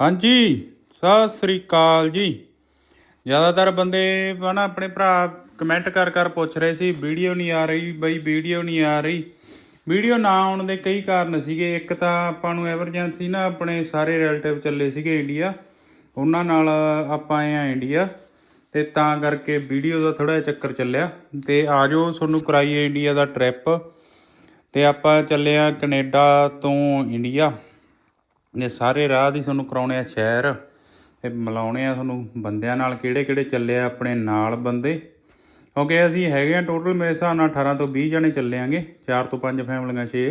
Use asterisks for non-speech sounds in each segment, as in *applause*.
ਹਾਂਜੀ, ਸਤਿ ਸ੍ਰੀ ਅਕਾਲ ਜੀ। ਜ਼ਿਆਦਾਤਰ ਬੰਦੇ ਹਨਾ ਆਪਣੇ ਭਰਾ ਕਮੈਂਟ ਕਰ ਕਰ ਪੁੱਛ ਰਹੇ ਸੀ, ਵੀਡੀਓ ਨਹੀਂ ਆ ਰਹੀ ਬਈ, ਵੀਡੀਓ ਨਹੀਂ ਆ ਰਹੀ। ਵੀਡੀਓ ਨਾ ਆਉਣ ਦੇ ਕਈ ਕਾਰਨ ਸੀਗੇ। ਇੱਕ ਤਾਂ ਆਪਾਂ ਨੂੰ ਐਮਰਜੈਂਸੀ ਨਾ ਆਪਣੇ ਸਾਰੇ ਰਿਲੇਟਿਵ ਚੱਲੇ ਸੀਗੇ ਇੰਡੀਆ ਉਹਨਾਂ ਨਾਲ ਆਪਾਂ ਆਏ ਆ ਇੰਡੀਆ ਤੇ ਤਾਂ ਕਰਕੇ ਵੀਡੀਓ ਦਾ ਥੋੜਾ ਚੱਕਰ ਚੱਲਿਆ। ਤੇ ਆਜੋ, ਤੁਹਾਨੂੰ ਕਰਾਈਏ ਇੰਡੀਆ ਦਾ ਟ੍ਰਿਪ ਤੇ ਆਪਾਂ ਚੱਲੇ ਆ ਕੈਨੇਡਾ ਤੋਂ ਇੰਡੀਆ ਇਹ ਸਾਰੇ ਰਾਹ ਦੀ ਤੁਹਾਨੂੰ ਕਰਾਉਣੇ ਆ ਸ਼ਹਿਰ ਤੇ ਮਿਲਾਉਣੇ ਆ ਤੁਹਾਨੂੰ ਬੰਦਿਆਂ ਨਾਲ ਕਿਹੜੇ ਕਿਹੜੇ ਚੱਲੇ ਆ ਆਪਣੇ ਨਾਲ ਬੰਦੇ। ਕਿਉਂਕਿ ਅਸੀਂ ਹੈਗੇ ਆ ਟੋਟਲ ਮੇਰੇ ਹਿਸਾਬ ਨਾਲ 18 ਤੋਂ 20 ਜਣੇ ਚੱਲੇ ਆਂਗੇ 4 ਤੋਂ 5 ਫੈਮਲੀਆਂ 6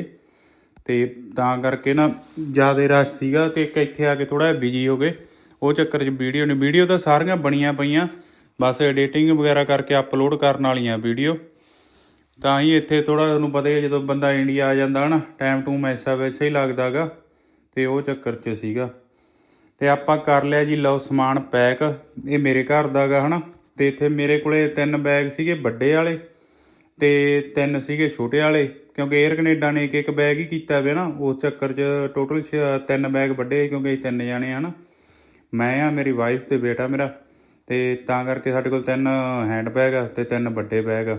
ਤੇ ਤਾਂ ਕਰਕੇ ਨਾ ਜ਼ਿਆਦਾ ਰਸ਼ ਸੀਗਾ ਤੇ ਇੱਕ ਇੱਥੇ ਆ ਕੇ ਥੋੜਾ ਜਿਹਾ ਬਿਜ਼ੀ ਹੋ ਗਏ। ਉਹ ਚੱਕਰ 'ਚ ਵੀਡੀਓ ਨੇ ਵੀਡੀਓ ਤਾਂ ਸਾਰੀਆਂ ਬਣੀਆਂ ਪਈਆਂ। ਬਸ ਐਡੀਟਿੰਗ ਵਗੈਰਾ ਕਰਕੇ ਅਪਲੋਡ ਕਰਨ ਵਾਲੀਆਂ ਵੀਡੀਓ। ਤਾਂ ਹੀ ਇੱਥੇ ਥੋੜਾ ਤੁਹਾਨੂੰ ਪਤਾ ਹੀ ਹੈ ਜਦੋਂ ਬੰਦਾ ਇੰਡੀਆ ਆ ਜਾਂਦਾ ਹਨਾ ਟਾਈਮ ਟੂ ਐਸਾ ਵੈਸੇ ਹੀ ਲੱਗਦਾਗਾ ਤੇ ਉਹ ਚੱਕਰ 'ਚ ਸੀਗਾ। ਤੇ ਆਪਾਂ ਕਰ ਲਿਆ ਜੀ, ਲਓ ਸਮਾਨ ਪੈਕ। ਇਹ ਮੇਰੇ ਘਰ ਦਾਗਾ ਹਨਾ। ਤੇ ਇੱਥੇ ਮੇਰੇ ਕੋਲੇ ਤਿੰਨ ਬੈਗ ਸੀਗੇ ਵੱਡੇ ਵਾਲੇ ਤੇ ਤਿੰਨ ਸੀਗੇ ਛੋਟੇ ਵਾਲੇ। ਕਿਉਂਕਿ 에ਅਰ ਕੈਨੇਡਾ ਨੇ ਇੱਕ ਇੱਕ ਬੈਗ ਹੀ ਕੀਤਾ ਵੇ ਨਾ। ਉਸ ਚੱਕਰ 'ਚ ਟੋਟਲ ਤਿੰਨ ਬੈਗ ਵੱਡੇ ਕਿਉਂਕਿ ਅਸੀਂ ਤਿੰਨ ਜਾਣੇ ਆ ਨਾ ਮੈਂ ਆ, ਮੇਰੀ ਵਾਈਫ ਤੇ ਬੇਟਾ ਮੇਰਾ। ਤੇ ਤਾਂ ਕਰਕੇ ਸਾਡੇ ਕੋਲ ਤਿੰਨ ਹੈਂਡ ਬੈਗ ਆ ਤੇ ਤਿੰਨ ਵੱਡੇ ਬੈਗ ਆ।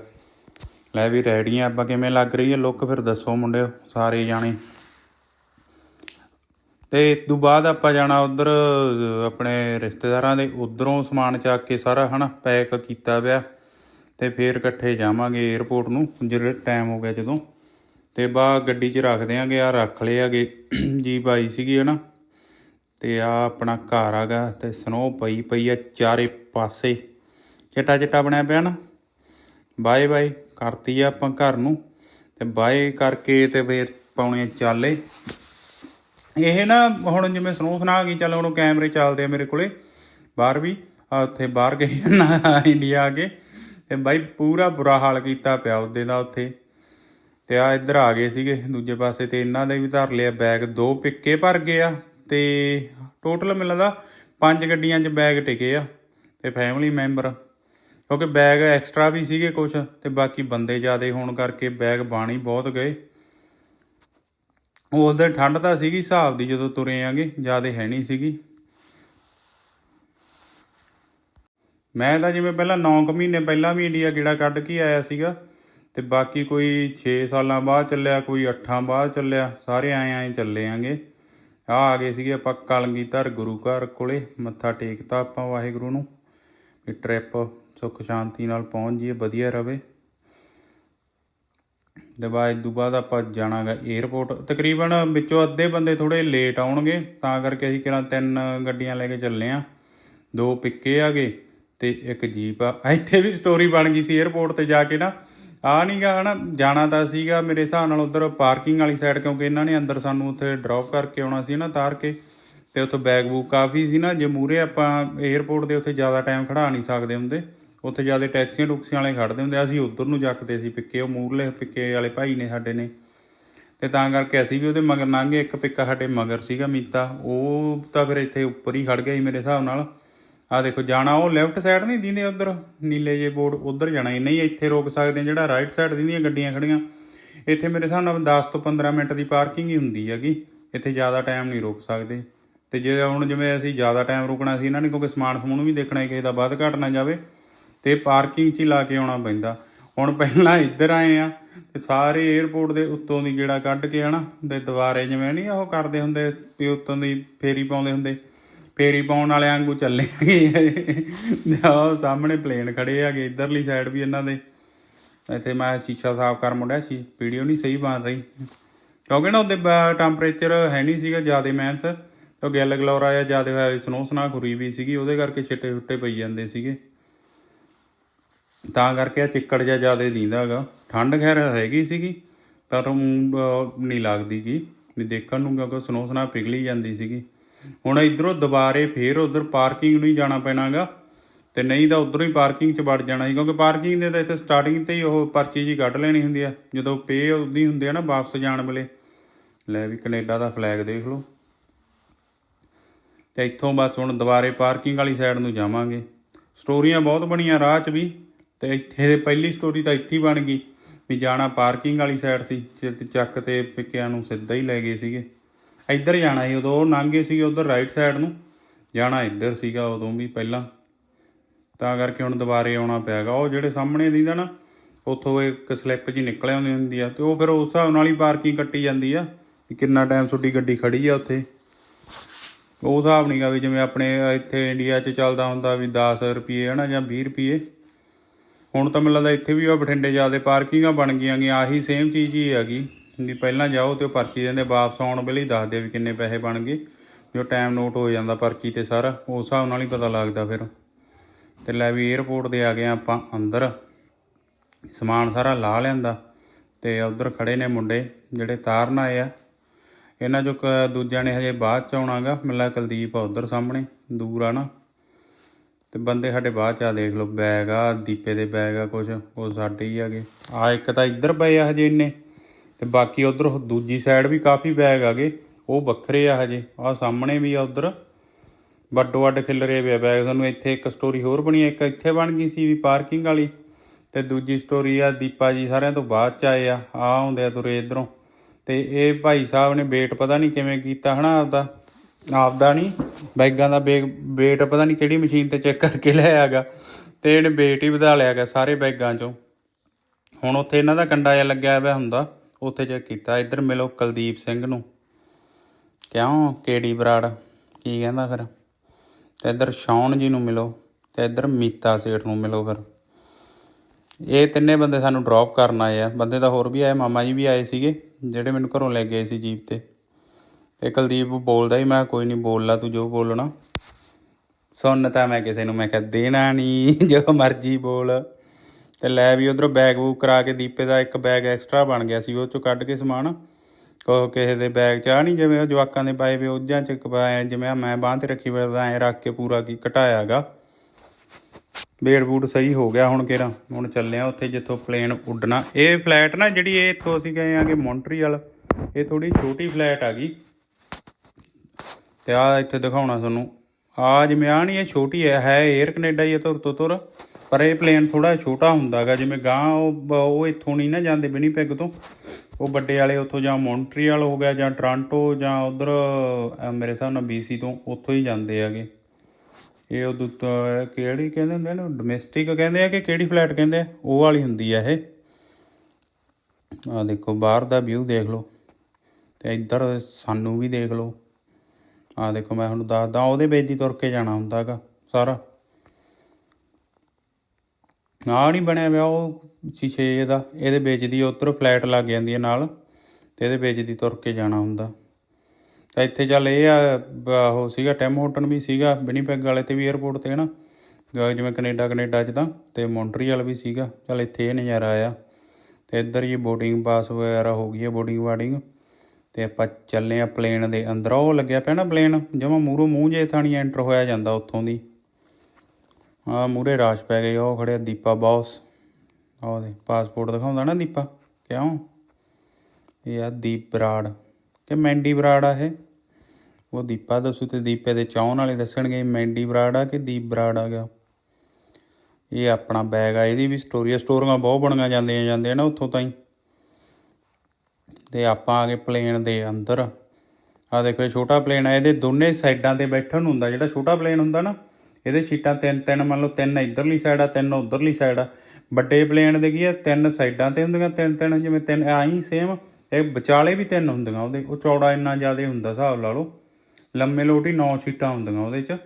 ਲੈ ਵੀ ਰੈਡੀ ਆ, ਆਪਾਂ ਕਿਵੇਂ ਲੱਗ ਰਹੀ ਹੈ ਲੁੱਕ ਫਿਰ ਦੱਸੋ ਮੁੰਡਿਓ, ਸਾਰੇ ਜਾਣੇ। ਤੇ ਇਸ ਤੋਂ ਬਾਅਦ ਆਪਾਂ ਜਾਣਾ ਉਧਰ, ਆਪਣੇ ਰਿਸ਼ਤੇਦਾਰਾਂ ਦੇ ਉਧਰੋਂ ਸਮਾਨ ਚੱਕ ਕੇ ਸਾਰਾ, ਹਨਾ, ਪੈਕ ਕੀਤਾ ਪਿਆ। ਤੇ ਫੇਰ ਇਕੱਠੇ ਜਾਵਾਂਗੇ 에어ਪੋਰਟ ਨੂੰ, ਜਿਹੜੇ ਟਾਈਮ ਹੋ ਗਿਆ ਜਦੋਂ। ਤੇ ਬਾ ਗੱਡੀ 'ਚ ਰੱਖ ਦਿਆਂਗੇ ਆ ਰੱਖ ਲਏ ਆਗੇ ਜੀਪ ਆਈ ਸੀਗੀ, ਹਨਾ। ਤੇ ਆ ਆਪਣਾ ਘਰ ਆਗਾ, ਤੇ ਸਨੋ ਪਈ ਪਈ ਆ ਚਾਰੇ ਪਾਸੇ। ਚਟਾ ਚਟਾ ਬਣਿਆ ਪਿਆ ਨਾ। ਬਾਏ ਬਾਏ, ਕਰਤੀ ਆ ਆਪਾਂ ਘਰ ਨੂੰ। ਤੇ ਬਾਏ ਕਰਕੇ ਤੇ ਫੇਰ ਪਾਉਣੇ ਚਾਲੇ। ਇਹ ਨਾ ਹੁਣ ਜਿਵੇਂ ਸਨੋ ਸੁਣਾ ਗਈ, ਚੱਲ ਹੁਣ ਕੈਮਰੇ ਚੱਲਦੇ ਆ ਮੇਰੇ ਕੋਲੇ, ਬਾਹਰ ਵੀ ਆ ਉੱਥੇ ਬਾਹਰ ਗਏ ਨਾ ਇੰਡੀਆ ਆ ਕੇ, ਤੇ ਬਾਈ ਪੂਰਾ ਬੁਰਾ ਹਾਲ ਕੀਤਾ ਪਿਆ ਉਹਦੇ ਦਾ ਉੱਥੇ, ਤੇ ਆ ਇੱਧਰ ਆ ਗਏ ਸੀਗੇ ਦੂਜੇ ਪਾਸੇ, ਤੇ ਇਹਨਾਂ ਦੇ ਵੀ ਧਰ ਲਿਆ ਬੈਗ, ਦੋ ਪਿੱਕੇ ਭਰ ਗਏ ਆ, ਤੇ ਟੋਟਲ ਮੈਨੂੰ ਲੱਗਦਾ ਪੰਜ ਗੱਡੀਆਂ 'ਚ ਬੈਗ ਟਿਕੇ ਆ, ਤੇ ਫੈਮਿਲੀ ਮੈਂਬਰ ਕਿਉਂਕਿ ਬੈਗ ਐਕਸਟਰਾ ਵੀ ਸੀਗੇ ਕੁਝ ਤੇ ਬਾਕੀ ਬੰਦੇ ਜ਼ਿਆਦੇ ਹੋਣ ਕਰਕੇ ਬੈਗ ਬਾਣੀ ਬਹੁਤ ਗਏ। ਉਸ ਦਿਨ ਠੰਡ ਤਾਂ ਸੀਗੀ, ਹਿਸਾਬ ਦੀ ਜਦੋਂ ਤੁਰੇ ਆਂਗੇ, ਜ਼ਿਆਦਾ ਹੈ ਨਹੀਂ ਸੀਗੀ। ਮੈਂ ਤਾਂ ਜਿਵੇਂ ਪਹਿਲਾਂ 9 ਕੁ ਮਹੀਨੇ ਪਹਿਲਾਂ ਵੀ ਇੰਡੀਆ ਗੇੜਾ ਕੱਢ ਕੇ ਆਇਆ ਸੀਗਾ, ਤੇ ਬਾਕੀ ਕੋਈ 6 ਸਾਲਾਂ ਬਾਅਦ ਚੱਲਿਆ, ਕੋਈ 8 ਬਾਅਦ ਚੱਲਿਆ, ਸਾਰੇ ਆਏ ਆਏ ਚੱਲੇ ਆਂਗੇ। ਆ ਆ ਗਏ ਸੀਗੇ ਆਪਾਂ ਕਲਗੀਧਰ ਗੁਰੂ ਘਰ ਕੋਲੇ, ਮੱਥਾ ਟੇਕਤਾ ਆਪਾਂ ਵਾਹਿਗੁਰੂ ਨੂੰ, ਵੀ ਟ੍ਰਿਪ ਸੁੱਖ ਸ਼ਾਂਤੀ ਨਾਲ ਪਹੁੰਚ ਜੀਏ ਵਧੀਆ ਰਵੇ। ਤੇ ਬਾਅਦ ਤੋਂ ਬਾਅਦ ਆਪਾਂ ਜਾਣਾਗਾ 에어ਪੋਰਟ ਤਕਰੀਬਨ ਵਿੱਚੋਂ ਅੱਧੇ ਬੰਦੇ ਥੋੜੇ ਲੇਟ ਆਉਣਗੇ, ਤਾਂ ਕਰਕੇ ਅਸੀਂ ਕਿਰਾਂ ਤਿੰਨ ਗੱਡੀਆਂ ਲੈ ਕੇ ਚੱਲੇ ਆ। ਦੋ ਪਿੱਕੇ ਆਗੇ ਤੇ ਇੱਕ ਜੀਪ ਆ। ਇੱਥੇ ਵੀ ਸਟੋਰੀ ਬਣ ਗਈ ਸੀ 에어ਪੋਰਟ ਤੇ ਜਾ ਕੇ ਨਾ। ਆ ਨਹੀਂਗਾ ਹਨਾ, ਜਾਣਾ ਤਾਂ ਸੀਗਾ ਮੇਰੇ ਹਿਸਾਬ ਨਾਲ ਉਧਰ ਪਾਰਕਿੰਗ ਵਾਲੀ ਸਾਈਡ ਕਿਉਂਕਿ ਇਹਨਾਂ ਨੇ ਅੰਦਰ ਸਾਨੂੰ ਉੱਥੇ ਡ੍ਰੌਪ ਕਰਕੇ ਆਉਣਾ ਸੀ ਨਾ ਤਾਰ ਕੇ। ਤੇ ਉੱਥੇ ਬੈਗ ਬੂਕ ਕਾਫੀ ਸੀ ਨਾ, ਜੇ ਮੂਰੇ ਆਪਾਂ 에어ਪੋਰਟ ਦੇ ਉੱਥੇ ਜ਼ਿਆਦਾ ਟਾਈਮ ਖੜਾ ਨਹੀਂ ਸਕਦੇ ਹੁੰਦੇ। ਉੱਥੇ ਜ਼ਿਆਦਾ ਟੈਕਸੀਆਂ ਟੁਕਸੀਆਂ ਵਾਲੇ ਖੜਦੇ ਹੁੰਦੇ ਆ, ਅਸੀਂ ਉਧਰ ਨੂੰ ਜੱਕਦੇ ਸੀ ਪਿੱਕੇ ਉਹ ਮੂਰਲੇ ਪਿੱਕੇ ਵਾਲੇ ਭਾਈ ਨੇ ਸਾਡੇ ਨੇ। ਤੇ ਤਾਂ ਕਰਕੇ ਅਸੀਂ ਵੀ ਉਹਦੇ ਮਗਰ ਲੰਘੇ ਇੱਕ ਪਿੱਕਾ ਸਾਡੇ ਮਗਰ ਸੀਗਾ ਮੀਤਾ। ਉਹ ਤਾਂ ਫਿਰ ਇੱਥੇ ਉੱਪਰ ਹੀ ਖੜ ਗਿਆ ਸੀ ਮੇਰੇ ਹਿਸਾਬ ਨਾਲ। ਆ ਦੇਖੋ ਜਾਣਾ ਉਹ ਲੈਫਟ ਸਾਈਡ ਨਹੀਂ ਦਿੰਦੇ ਉਧਰ। ਨੀਲੇ ਜੇ ਬੋਰਡ ਉਧਰ ਜਾਣਾ ਹੀ। ਨਹੀਂ ਇੱਥੇ ਰੋਕ ਸਕਦੇ ਜਿਹੜਾ ਰਾਈਟ ਸਾਈਡ ਦੀਆਂ ਗੱਡੀਆਂ ਖੜੀਆਂ ਇੱਥੇ ਮੇਰੇ ਹਿਸਾਬ ਨਾਲ 10 ਤੋਂ 15 ਮਿੰਟ ਦੀ ਪਾਰਕਿੰਗ ਹੀ ਹੁੰਦੀ ਹੈਗੀ। ਇੱਥੇ ਜ਼ਿਆਦਾ ਟਾਈਮ ਨਹੀਂ ਰੋਕ ਸਕਦੇ। ਤੇ ਜੇ ਹੁਣ ਜਿਵੇਂ ਅਸੀਂ ਜ਼ਿਆਦਾ ਟਾਈਮ ਰੁਕਣਾ ਸੀ ਇਹਨਾਂ ਨੇ ਕਿਉਂਕਿ ਸਮਾਨ ਸਮੂਨ ਵੀ ਦੇਖਣਾ ਹੈ ਕਿਸੇ ਦਾ ਵੱਧ ਘਟ ਨਾ ਜਾਵੇ। ਤੇ ਪਾਰਕਿੰਗ 'ਚ ਹੀ ਲਾ ਕੇ ਆਉਣਾ ਪੈਂਦਾ। ਹੁਣ ਪਹਿਲਾਂ ਇੱਧਰ ਆਏ ਆ ਤੇ ਸਾਰੇ 에어ਪੋਰਟ ਦੇ ਉੱਤੋਂ ਦੀ ਗੇੜਾ ਕੱਢ ਕੇ ਹਨਾ, ਤੇ ਦੁਬਾਰੇ ਜਿਵੇਂ ਨਹੀਂ ਉਹ ਕਰਦੇ ਹੁੰਦੇ ਵੀ ਉੱਤੋਂ ਦੀ ਫੇਰੀ ਪਾਉਂਦੇ ਹੁੰਦੇ, ਫੇਰੀ ਪਾਉਣ ਵਾਲਿਆਂ ਵਾਂਗੂ ਚੱਲੇ ਉਹ ਸਾਹਮਣੇ ਪਲੇਨ ਖੜੇ ਹੈਗੇ, ਇਧਰਲੀ ਸਾਈਡ ਵੀ ਇਹਨਾਂ ਦੇ। ਇੱਥੇ ਮੈਂ ਸ਼ੀਸ਼ਾ ਸਾਫ਼ ਕਰ ਮੁੰਡਿਆ ਸੀ ਵੀਡੀਓ ਨਹੀਂ ਸਹੀ ਬਣ ਰਹੀ। ਕਿਉਂਕਿ ਨਾ ਉਹਦੇ ਟੈਂਪਰੇਚਰ ਹੈ ਨਹੀਂ ਸੀਗਾ ਜ਼ਿਆਦਾ ਮੈਂਸ ਤਾਂ ਗਿੱਲ ਗਲੋਰਾ ਜਾਂ ਜ਼ਿਆਦਾ ਹੋਇਆ ਸਨੋ ਸਨਾ ਖੁਰੀ ਵੀ ਸੀਗੀ, ਉਹਦੇ ਕਰਕੇ ਛਿੱਟੇ ਛੁੱਟੇ ਪਈ ਜਾਂਦੇ ਸੀਗੇ। ਤਾਂ ਕਰਕੇ ਆ ਚਿੱਕੜ ਜਿਹਾ ਜ਼ਿਆਦਾ ਦੀਂਦਾ ਹੈਗਾ। ਠੰਡ ਖੈਰ ਹੈਗੀ ਸੀਗੀ ਪਰ ਨਹੀਂ ਲੱਗਦੀ ਗੀ। ਵੀ ਦੇਖਣ ਨੂੰ ਕਿਉਂਕਿ ਸਨੋ ਸਨਾ ਪਿਘਲੀ ਜਾਂਦੀ ਸੀਗੀ। ਹੁਣ ਇਧਰੋਂ ਦੁਬਾਰੇ ਫੇਰ ਉਧਰ ਪਾਰਕਿੰਗ ਨੂੰ ਹੀ ਜਾਣਾ ਪੈਣਾਗਾ। ਤੇ ਨਹੀਂ ਤਾਂ ਉਧਰੋਂ ਹੀ ਪਾਰਕਿੰਗ 'ਚ ਵੜ ਜਾਣਾ ਸੀ, ਕਿਉਂਕਿ ਪਾਰਕਿੰਗ ਦੇ ਤਾਂ ਇੱਥੇ ਸਟਾਰਟਿੰਗ ਤੇ ਹੀ ਉਹ ਪਰਚੀ ਜੀ ਕੱਢ ਲੈਣੀ ਹੁੰਦੀ ਆ। ਜਦੋਂ ਪੇ ਉਹਦੀ ਹੁੰਦੀ ਆ ਨਾ ਵਾਪਸ ਜਾਣ ਵੇਲੇ। ਲੈ ਵੀ ਕੈਨੇਡਾ ਦਾ ਫਲੈਗ ਦੇਖ ਲਓ। ਤੇ ਇੱਥੋਂ ਬਸ ਹੁਣ ਦੁਬਾਰੇ ਪਾਰਕਿੰਗ ਵਾਲੀ ਸਾਈਡ ਨੂੰ ਜਾਵਾਂਗੇ। ਸਟੋਰੀਆਂ ਬਹੁਤ ਬਣੀਆਂ ਰਾਹ 'ਚ ਵੀ। ਤੇ ਇੱਥੇ ਪਹਿਲੀ ਸਟੋਰੀ ਤਾਂ ਇੱਥੇ ਹੀ ਬਣ ਗਈ ਵੀ ਜਾਣਾ ਪਾਰਕਿੰਗ ਵਾਲੀ ਸਾਈਡ ਸੀ, ਤੇ ਚੱਕ ਤੇ ਪਿੱਕਿਆਂ ਨੂੰ ਸਿੱਧਾ ਹੀ ਲੈ ਗਏ ਸੀਗੇ। ਇੱਧਰ ਜਾਣਾ ਸੀ, ਉਦੋਂ ਉਹ ਲੰਘੇ ਸੀ ਉਧਰ ਰਾਈਟ ਸਾਈਡ ਨੂੰ। ਜਾਣਾ ਇੱਧਰ ਸੀਗਾ ਉਦੋਂ ਵੀ ਪਹਿਲਾਂ। ਤਾਂ ਕਰਕੇ ਹੁਣ ਦੁਬਾਰੇ ਆਉਣਾ ਪਿਆਗਾ। ਉਹ ਜਿਹੜੇ ਸਾਹਮਣੇ ਦੀਦਾ ਨਾ, ਉੱਥੋਂ ਇੱਕ ਸਲਿੱਪ ਜੀ ਨਿਕਲ ਆਉਂਦੀ ਹੁੰਦੀ ਆ, ਤੇ ਉਹ ਫਿਰ ਉਸ ਹਿਸਾਬ ਨਾਲ ਹੀ ਪਾਰਕਿੰਗ ਕੱਟੀ ਜਾਂਦੀ ਆ, ਵੀ ਕਿੰਨਾ ਟਾਈਮ ਤੁਹਾਡੀ ਗੱਡੀ ਖੜੀ ਆ ਉੱਥੇ। ਉਹ ਹਿਸਾਬ ਨਹੀਂਗਾ ਵੀ ਜਿਵੇਂ ਆਪਣੇ ਇੱਥੇ ਇੰਡੀਆ 'ਚ ਚੱਲਦਾ ਹੁੰਦਾ ਵੀ 10 ਰੁਪਏ ਹਨਾ ਜਾਂ 20 ਰੁਪਏ। ਹੁਣ ਤਾਂ ਮੈਨੂੰ ਲੱਗਦਾ ਇੱਥੇ ਵੀ ਉਹ ਬਠਿੰਡੇ ਜਿਆਦੇ ਪਾਰਕਿੰਗਾਂ ਬਣ ਗਈਆਂ ਗੀਆਂ ਆਹੀ ਸੇਮ ਚੀਜ਼ ਹੀ ਹੈਗੀ। ਵੀ ਪਹਿਲਾਂ ਜਾਓ ਤੇ ਉਹ ਪਰਚੀ ਦਿੰਦੇ, ਵਾਪਸ ਆਉਣ ਵੇਲੇ ਹੀ ਦੱਸਦੇ ਵੀ ਕਿੰਨੇ ਪੈਸੇ ਬਣ ਗਏ। ਜੋ ਟਾਈਮ ਨੋਟ ਹੋ ਜਾਂਦਾ ਪਰਚੀ ਤੇ ਸਾਰਾ, ਉਸ ਹਿਸਾਬ ਨਾਲ ਹੀ ਪਤਾ ਲੱਗਦਾ ਫਿਰ। ਤੇ ਲੈ ਵੀ 에어ਪੋਰਟ ਦੇ ਆ ਗਏ ਆਪਾਂ ਅੰਦਰ। ਸਮਾਨ ਸਾਰਾ ਲਾ ਲਿਆਂਦਾ। ਤੇ ਉਧਰ ਖੜੇ ਨੇ ਮੁੰਡੇ, ਜਿਹੜੇ ਤਾਰਨ ਆਏ ਆ। ਇਹਨਾਂ ਚੋਂ ਕ- ਦੂਜਿਆਂ ਨੇ ਹਜੇ ਬਾਅਦ ਚ ਆਉਣਾਗਾ ਮਿਲਾ ਕੁਲਦੀਪ ਆ ਉਧਰ ਸਾਹਮਣੇ, ਦੂਰ ਆ ਨਾ। ਤੇ ਬੰਦੇ ਸਾਡੇ ਬਾਅਦ ਚ ਆ, ਦੇਖ ਲਓ ਬੈਗ ਆ, ਦੀਪੇ ਦੇ ਬੈਗ ਆ ਕੁਝ ਉਹ ਸਾਡੇ ਹੀ ਹੈਗੇ। ਆ ਇੱਕ ਤਾਂ ਇੱਧਰ ਪਏ ਆ ਹਜੇ ਇੰਨੇ, ਤੇ ਬਾਕੀ ਉਧਰ ਦੂਜੀ ਸਾਈਡ ਵੀ ਕਾਫੀ ਬੈਗ ਆਗੇ, ਉਹ ਵੱਖਰੇ ਆ ਹਜੇ ਆ ਸਾਹਮਣੇ ਵੀ ਆ ਉਧਰ। ਵੱਡੋ ਵੱਡ ਖਿਲਰੇ ਪਿਆ ਬੈਗ ਸਾਨੂੰ ਇੱਥੇ ਇੱਕ ਸਟੋਰੀ ਹੋਰ ਬਣੀ ਇੱਕ ਇੱਥੇ ਬਣ ਗਈ ਸੀ ਵੀ ਪਾਰਕਿੰਗ ਵਾਲੀ, ਤੇ ਦੂਜੀ ਸਟੋਰੀ ਆ ਦੀਪਾ ਜੀ ਸਾਰਿਆਂ ਤੋਂ ਬਾਅਦ ਚ ਆਏ ਆ ਆ ਆਉਂਦੇ ਆ ਤੁਰੇ ਇਧਰੋਂ। ਤੇ ਇਹ ਭਾਈ ਸਾਹਿਬ ਨੇ ਵੇਟ ਪਤਾ ਨਹੀਂ ਕਿਵੇਂ ਕੀਤਾ ਹਨਾ ਆਪਦਾ। ਆਪਦਾ ਨਹੀਂ ਬੈਗਾਂ ਦਾ ਬੇਗ ਵੇਟ ਪਤਾ ਨਹੀਂ ਕਿਹੜੀ ਮਸ਼ੀਨ ਤੇ ਚੈੱਕ ਕਰਕੇ ਲਿਆਇਆਗਾ ਤੇ ਇਹਨੇ ਵੇਟ ਹੀ ਵਧਾ ਲਿਆ ਲਿਆਗਾ ਸਾਰੇ ਬੈਗਾਂ ਚੋਂ। ਹੁਣ ਉੱਥੇ ਇਹਨਾਂ ਦਾ ਕੰਡਾ ਜਿਹਾ ਲੱਗਿਆ ਹੋਇਆ ਹੁੰਦਾ, ਉੱਥੇ ਚੈੱਕ ਕੀਤਾ। ਇੱਧਰ ਮਿਲੋ ਕੁਲਦੀਪ ਸਿੰਘ ਨੂੰ। ਕਿਉਂ? ਕੇਡੀ ਬਰਾੜ? ਕੀ ਕਹਿੰਦਾ ਫਿਰ? ਤੇ ਇੱਧਰ ਸ਼ੌਨ ਜੀ ਨੂੰ ਮਿਲੋ ਤੇ ਇੱਧਰ ਮੀਤਾ ਸੇਠ ਨੂੰ ਮਿਲੋ ਫਿਰ। ਇਹ ਤਿੰਨੇ ਬੰਦੇ ਸਾਨੂੰ ਡ੍ਰੌਪ ਕਰਨ ਆਏ ਆ। ਬੰਦੇ ਤਾਂ ਹੋਰ ਵੀ ਆਏ, ਮਾਮਾ ਜੀ ਵੀ ਆਏ ਸੀਗੇ, ਜਿਹੜੇ ਮੈਨੂੰ ਘਰੋਂ ਲੈ ਗਏ ਸੀ ਜੀਪ ਤੇ। ਤੇ ਕੁਲਦੀਪ ਬੋਲਦਾ ਹੀ, ਮੈਂ ਕੋਈ ਨਹੀਂ ਬੋਲ ਲਾ ਤੂੰ ਜੋ ਬੋਲਣਾ। ਸੁਣ ਤਾਂ ਮੈਂ ਕਿਸੇ ਨੂੰ, ਮੈਂ ਕਿਹਾ, ਦੇਣਾ ਨਹੀਂ ਜੋ ਮਰਜ਼ੀ ਬੋਲ। ਤੇ ਲੈ ਵੀ ਉਧਰੋਂ ਬੈਗ ਬੂਕ ਕਰਾ ਕੇ ਦੀਪੇ ਦਾ ਇੱਕ ਬੈਗ ਐਕਸਟਰਾ ਬਣ ਗਿਆ ਸੀ, ਉਹ ਚੋਂ ਕੱਢ ਕੇ ਸਮਾਨ। ਕੋ ਕਿਸੇ ਦੇ ਬੈਗ ਚ ਆ ਨਹੀਂ ਜਿਵੇਂ ਉਹ ਜਵਾਕਾਂ ਦੇ ਪਾਏ ਵੇ, ਉਹਜਾਂ ਚ ਕਪਾਇਆ ਜਿਵੇਂ ਮੈਂ ਬਾਂਹ ਤੇ ਰੱਖੀ ਫਿਰਦਾ, ਐ ਰੱਖ ਕੇ ਪੂਰਾ ਕੀ ਘਟਾਇਆਗਾ ਬੇੜ ਬੂਟ ਸਹੀ ਹੋ ਗਿਆ ਹੁਣ ਕਿਹੜਾ, ਹੁਣ ਚੱਲੇ ਆ ਉੱਥੇ ਜਿੱਥੋਂ ਪਲੇਨ ਉੱਡਣਾ। ਇਹ ਫਲੈਟ ਨਾ ਜਿਹੜੀ ਇਹ ਇੱਥੋਂ ਅਸੀਂ ਗਏ ਆਂਗੇ ਮੌਂਟਰੀਅਲ ਇਹ ਥੋੜੀ ਛੋਟੀ ਫਲੈਟ ਆ ਗਈ। ਤੇ ਆ ਇੱਥੇ ਦਿਖਾਉਣਾ ਤੁਹਾਨੂੰ। ਆ ਜਿਵੇਂ ਆ ਨਹੀਂ ਇਹ ਛੋਟੀ ਹੈ ਹੈ 에ਅਰ ਕੈਨੇਡਾ ਹੀ ਹੈ ਤੁਰ ਤੋਂ ਤੁਰ। ਪਰ ਇਹ ਪਲੇਨ ਥੋੜਾ ਛੋਟਾ ਹੁੰਦਾਗਾ, ਜਿਵੇਂ ਗਾਂ ਉਹ ਉਹ ਇੱਥੋਂ ਨਹੀਂ ਨਾ ਜਾਂਦੇ ਵਿਨੀਪੈਗ ਤੋਂ। ਉਹ ਵੱਡੇ ਵਾਲੇ ਉੱਥੋਂ ਜਾਂ ਮੌਂਟਰੀਅਲ ਹੋ ਗਿਆ ਜਾਂ ਟੋਰਾਂਟੋ ਜਾਂ ਉਧਰ ਮੇਰੇ ਹਿਸਾਬ ਨਾਲ BC ਤੋਂ ਉੱਥੋਂ ਹੀ ਜਾਂਦੇ ਹੈਗੇ। ਇਹ ਉਹ ਕਿਹੜੀ ਕਹਿੰਦੇ ਹੁੰਦੇ ਨੇ ਡੋਮੈਸਟਿਕ ਕਹਿੰਦੇ ਆ ਕਿ ਕਿਹੜੀ ਫਲੈਟ ਕਹਿੰਦੇ ਆ? ਉਹ ਵਾਲੀ ਹੁੰਦੀ ਆ ਇਹ। ਆ ਦੇਖੋ, ਬਾਹਰ ਦਾ ਵਿਊ ਦੇਖ ਲਓ। ਤੇ ਇੱਧਰ ਸਾਨੂੰ ਵੀ ਦੇਖ ਲਓ। ਆ ਦੇਖੋ ਮੈਂ ਤੁਹਾਨੂੰ ਦੱਸਦਾ ਉਹਦੇ ਵਿੱਚ ਹੀ ਤੁਰ ਕੇ ਜਾਣਾ ਹੁੰਦਾਗਾ ਸਾਰਾ। ਆ ਨਹੀਂ ਬਣਿਆ ਹੋਇਆ ਉਹ ਸ਼ੀਸ਼ੇ ਦਾ ਇਹਦੇ ਵਿੱਚ ਦੀ ਉੱਧਰ ਫਲੈਟ ਲੱਗ ਜਾਂਦੀ ਹੈ ਨਾਲ, ਤੇ ਇਹਦੇ ਵਿੱਚ ਦੀ ਤੁਰ ਕੇ ਜਾਣਾ ਹੁੰਦਾ। ਤਾਂ ਇੱਥੇ ਚੱਲ ਇਹ ਆ ਉਹ ਸੀਗਾ ਟੈਮ ਹੋਟਨ ਵੀ ਸੀਗਾ ਵਿਨੀਪੈਗ ਵਾਲੇ ਤੇ ਵੀ 에어ਪੋਰਟ ਤੇ ਨਾ ਜਿਵੇਂ ਕੈਨੇਡਾ ਕੈਨੇਡਾ ਚ ਤਾਂ, ਤੇ ਮੌਂਟਰੀਅਲ ਵੀ ਸੀਗਾ। ਚੱਲ ਇੱਥੇ ਇਹ ਨਜ਼ਾਰਾ ਆਇਆ। ਤੇ ਇੱਧਰ ਹੀ ਬੋਰਡਿੰਗ ਪਾਸ ਵਗੈਰਾ ਹੋ ਗਈ ਹੈ ਬੋਰਡਿੰਗ ਵਾਰਡਿੰਗ ਤੇ ਆਪਾਂ ਚੱਲੇ ਆ ਪਲੇਨ ਦੇ ਅੰਦਰ। ਉਹ ਲੱਗਿਆ ਪਿਆ ਨਾ ਪਲੇਨ ਜਮਾ ਮੂਰੋਂ ਮੂੰਹ ਜੇ ਥਾਣੀ ਐਂਟਰ ਹੋਇਆ ਜਾਂਦਾ ਉੱਥੋਂ ਦੀ। ਆ ਮੂਰੇ ਰਾਸ਼ ਪੈ ਗਈ ਉਹ ਖੜਿਆ ਦੀਪਾ ਬੌਸ। ਆਹ ਦੇ ਪਾਸਪੋਰਟ ਦਿਖਾਉਂਦਾ ਨਾ ਦੀਪਾ, ਕਿਉਂ? ਇਹ ਆ ਦੀਪ ਬਰਾੜ। ਕਿ ਮੈਂਡੀ ਬਰਾੜ ਆ ਇਹ? ਉਹ ਦੀਪਾ ਦੱਸੂ ਤੇ ਦੀਪੇ ਦੇ ਚਾਹਣ ਵਾਲੇ ਦੱਸਣਗੇ ਮੈਂਡੀ ਬਰਾੜ ਆ ਕਿ ਦੀਪ ਬਰਾੜ ਆ ਗਿਆ? ਇਹ ਆਪਣਾ ਬੈਗ ਆ, ਇਹਦੀ ਵੀ ਸਟੋਰੀਆਂ ਆ ਸਟੋਰੀਆਂ ਬਹੁਤ ਬਣੀਆਂ ਜਾਂਦੀਆਂ ਜਾਂਦੀਆਂ ਨਾ ਉੱਥੋਂ ਤਾਂ ਹੀ ਤੇ ਆਪਾਂ ਆ ਗਏ ਪਲੇਨ ਦੇ ਅੰਦਰ। ਆ ਦੇਖੋ ਇਹ ਛੋਟਾ ਪਲੇਨ ਆ, ਇਹਦੇ ਦੋਨੇ ਸਾਈਡਾਂ ਤੇ ਬੈਠਣ ਹੁੰਦਾ, ਜਿਹੜਾ ਛੋਟਾ ਪਲੇਨ ਹੁੰਦਾ ਨਾ, ਇਹਦੇ ਸੀਟਾਂ ਤਿੰਨ ਤਿੰਨ ਮੰਨ ਲਓ, ਤਿੰਨ ਇਧਰਲੀ ਸਾਈਡ ਆ, ਤਿੰਨ ਉਧਰਲੀ ਸਾਈਡ ਆ। ਵੱਡੇ ਪਲੇਨ ਦੇ ਕੀ ਆ, ਤਿੰਨ ਸਾਈਡਾਂ ਤੇ ਹੁੰਦੀਆਂ, ਤਿੰਨ ਤਿੰਨ ਜਿਵੇਂ ਤਿੰਨ ਆਹੀ ਸੇਮ ਇਹ ਵਿਚਾਲੇ ਵੀ ਤਿੰਨ ਹੁੰਦੀਆਂ ਉਹਦੇ, ਉਹ ਚੌੜਾ ਇੰਨਾ ਜ਼ਿਆਦਾ ਹੁੰਦਾ ਹਿਸਾਬ ਲਾ ਲਓ। ਲੰਮੇ ਲੋਟੀ 9 ਸੀਟਾਂ ਹੁੰਦੀਆਂ ਉਹਦੇ ਚ।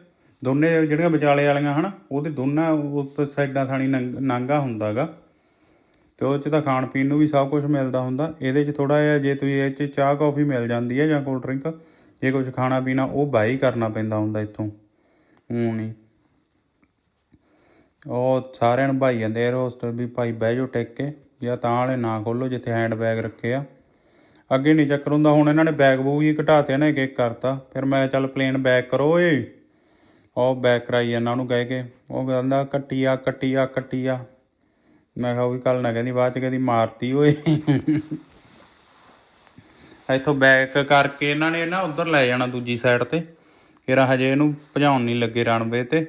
ਦੋਨੇ ਜਿਹੜੀਆਂ ਵਿਚਾਲੇ ਵਾਲੀਆਂ ਹਨ, ਉਹਦੇ ਦੋਨਾਂ ਉਸ ਸਾਈਡਾਂ ਥਾਣੀ ਨੰਗ- ਨਾਂਗਾ ਹੁੰਦਾਗਾ। ਤੇ ਉਹਦੇ 'ਚ ਤਾਂ ਖਾਣ ਪੀਣ ਨੂੰ ਵੀ ਸਭ ਕੁਝ ਮਿਲਦਾ ਹੁੰਦਾ। ਇਹਦੇ 'ਚ ਥੋੜਾ ਜਿਹਾ ਜੇ ਤੁਸੀਂ ਇਹ 'ਚ ਚਾਹ ਕੌਫੀ ਮਿਲ ਜਾਂਦੀ ਹੈ ਜਾਂ ਕੋਲਡ ਡਰਿੰਕ ਜੇ ਕੁਝ ਖਾਣਾ ਪੀਣਾ, ਉਹ ਬਾਈ ਕਰਨਾ ਪੈਂਦਾ ਹੁੰਦਾ ਇੱਥੋਂ। ਊਂ ਨਹੀਂ ਉਹ ਸਾਰਿਆਂ ਨੂੰ ਭਾਈ ਜਾਂਦੇ 에ਅਰ ਹੋਸਟਲ ਵੀ ਭਾਈ ਬਹਿ ਜਾਓ ਟਿਕ ਕੇ, ਜਾਂ ਤਾਂ ਵਾਲੇ ਨਾ ਖੋਲੋ ਜਿੱਥੇ ਹੈਂਡ ਬੈਗ ਰੱਖੇ ਆ। ਅੱਗੇ ਨਹੀਂ ਚੱਕਰ ਹੁੰਦਾ, ਹੁਣ ਇਹਨਾਂ ਨੇ ਬੈਗ ਬੂਗ ਹੀ ਘਟਾਤੇ ਨਾ ਇੱਕ ਇੱਕ ਕਰਤਾ। ਫਿਰ ਮੈਂ ਚੱਲ ਪਲੇਨ ਬੈਗ ਕਰੋ ਓਏ। ਉਹ ਬੈਕ ਕਰਾਈ ਇਹਨਾਂ ਨੂੰ ਕਹਿ ਕੇ। ਉਹ ਕਹਿੰਦਾ ਕੱਟੀ ਆ ਕੱਟੀ ਆ ਕੱਟੀ ਆ ਮੈਂ ਕਿਹਾ ਉਹ ਵੀ ਕੱਲ ਨਾ ਕਹਿੰਦੀ, ਬਾਅਦ ਚ ਕਹਿੰਦੀ ਮਾਰਤੀ ਓਏ। ਇੱਥੋਂ ਬੈਕ ਕਰਕੇ ਇਹਨਾਂ ਨੇ ਨਾ ਉਧਰ ਲੈ ਜਾਣਾ ਦੂਜੀ ਸਾਈਡ ਤੇ। ਫਿਰ ਹਜੇ ਇਹਨੂੰ ਭਜਾਉਣ ਨਹੀਂ ਲੱਗੇ ਰਣਵੇ ਤੇ।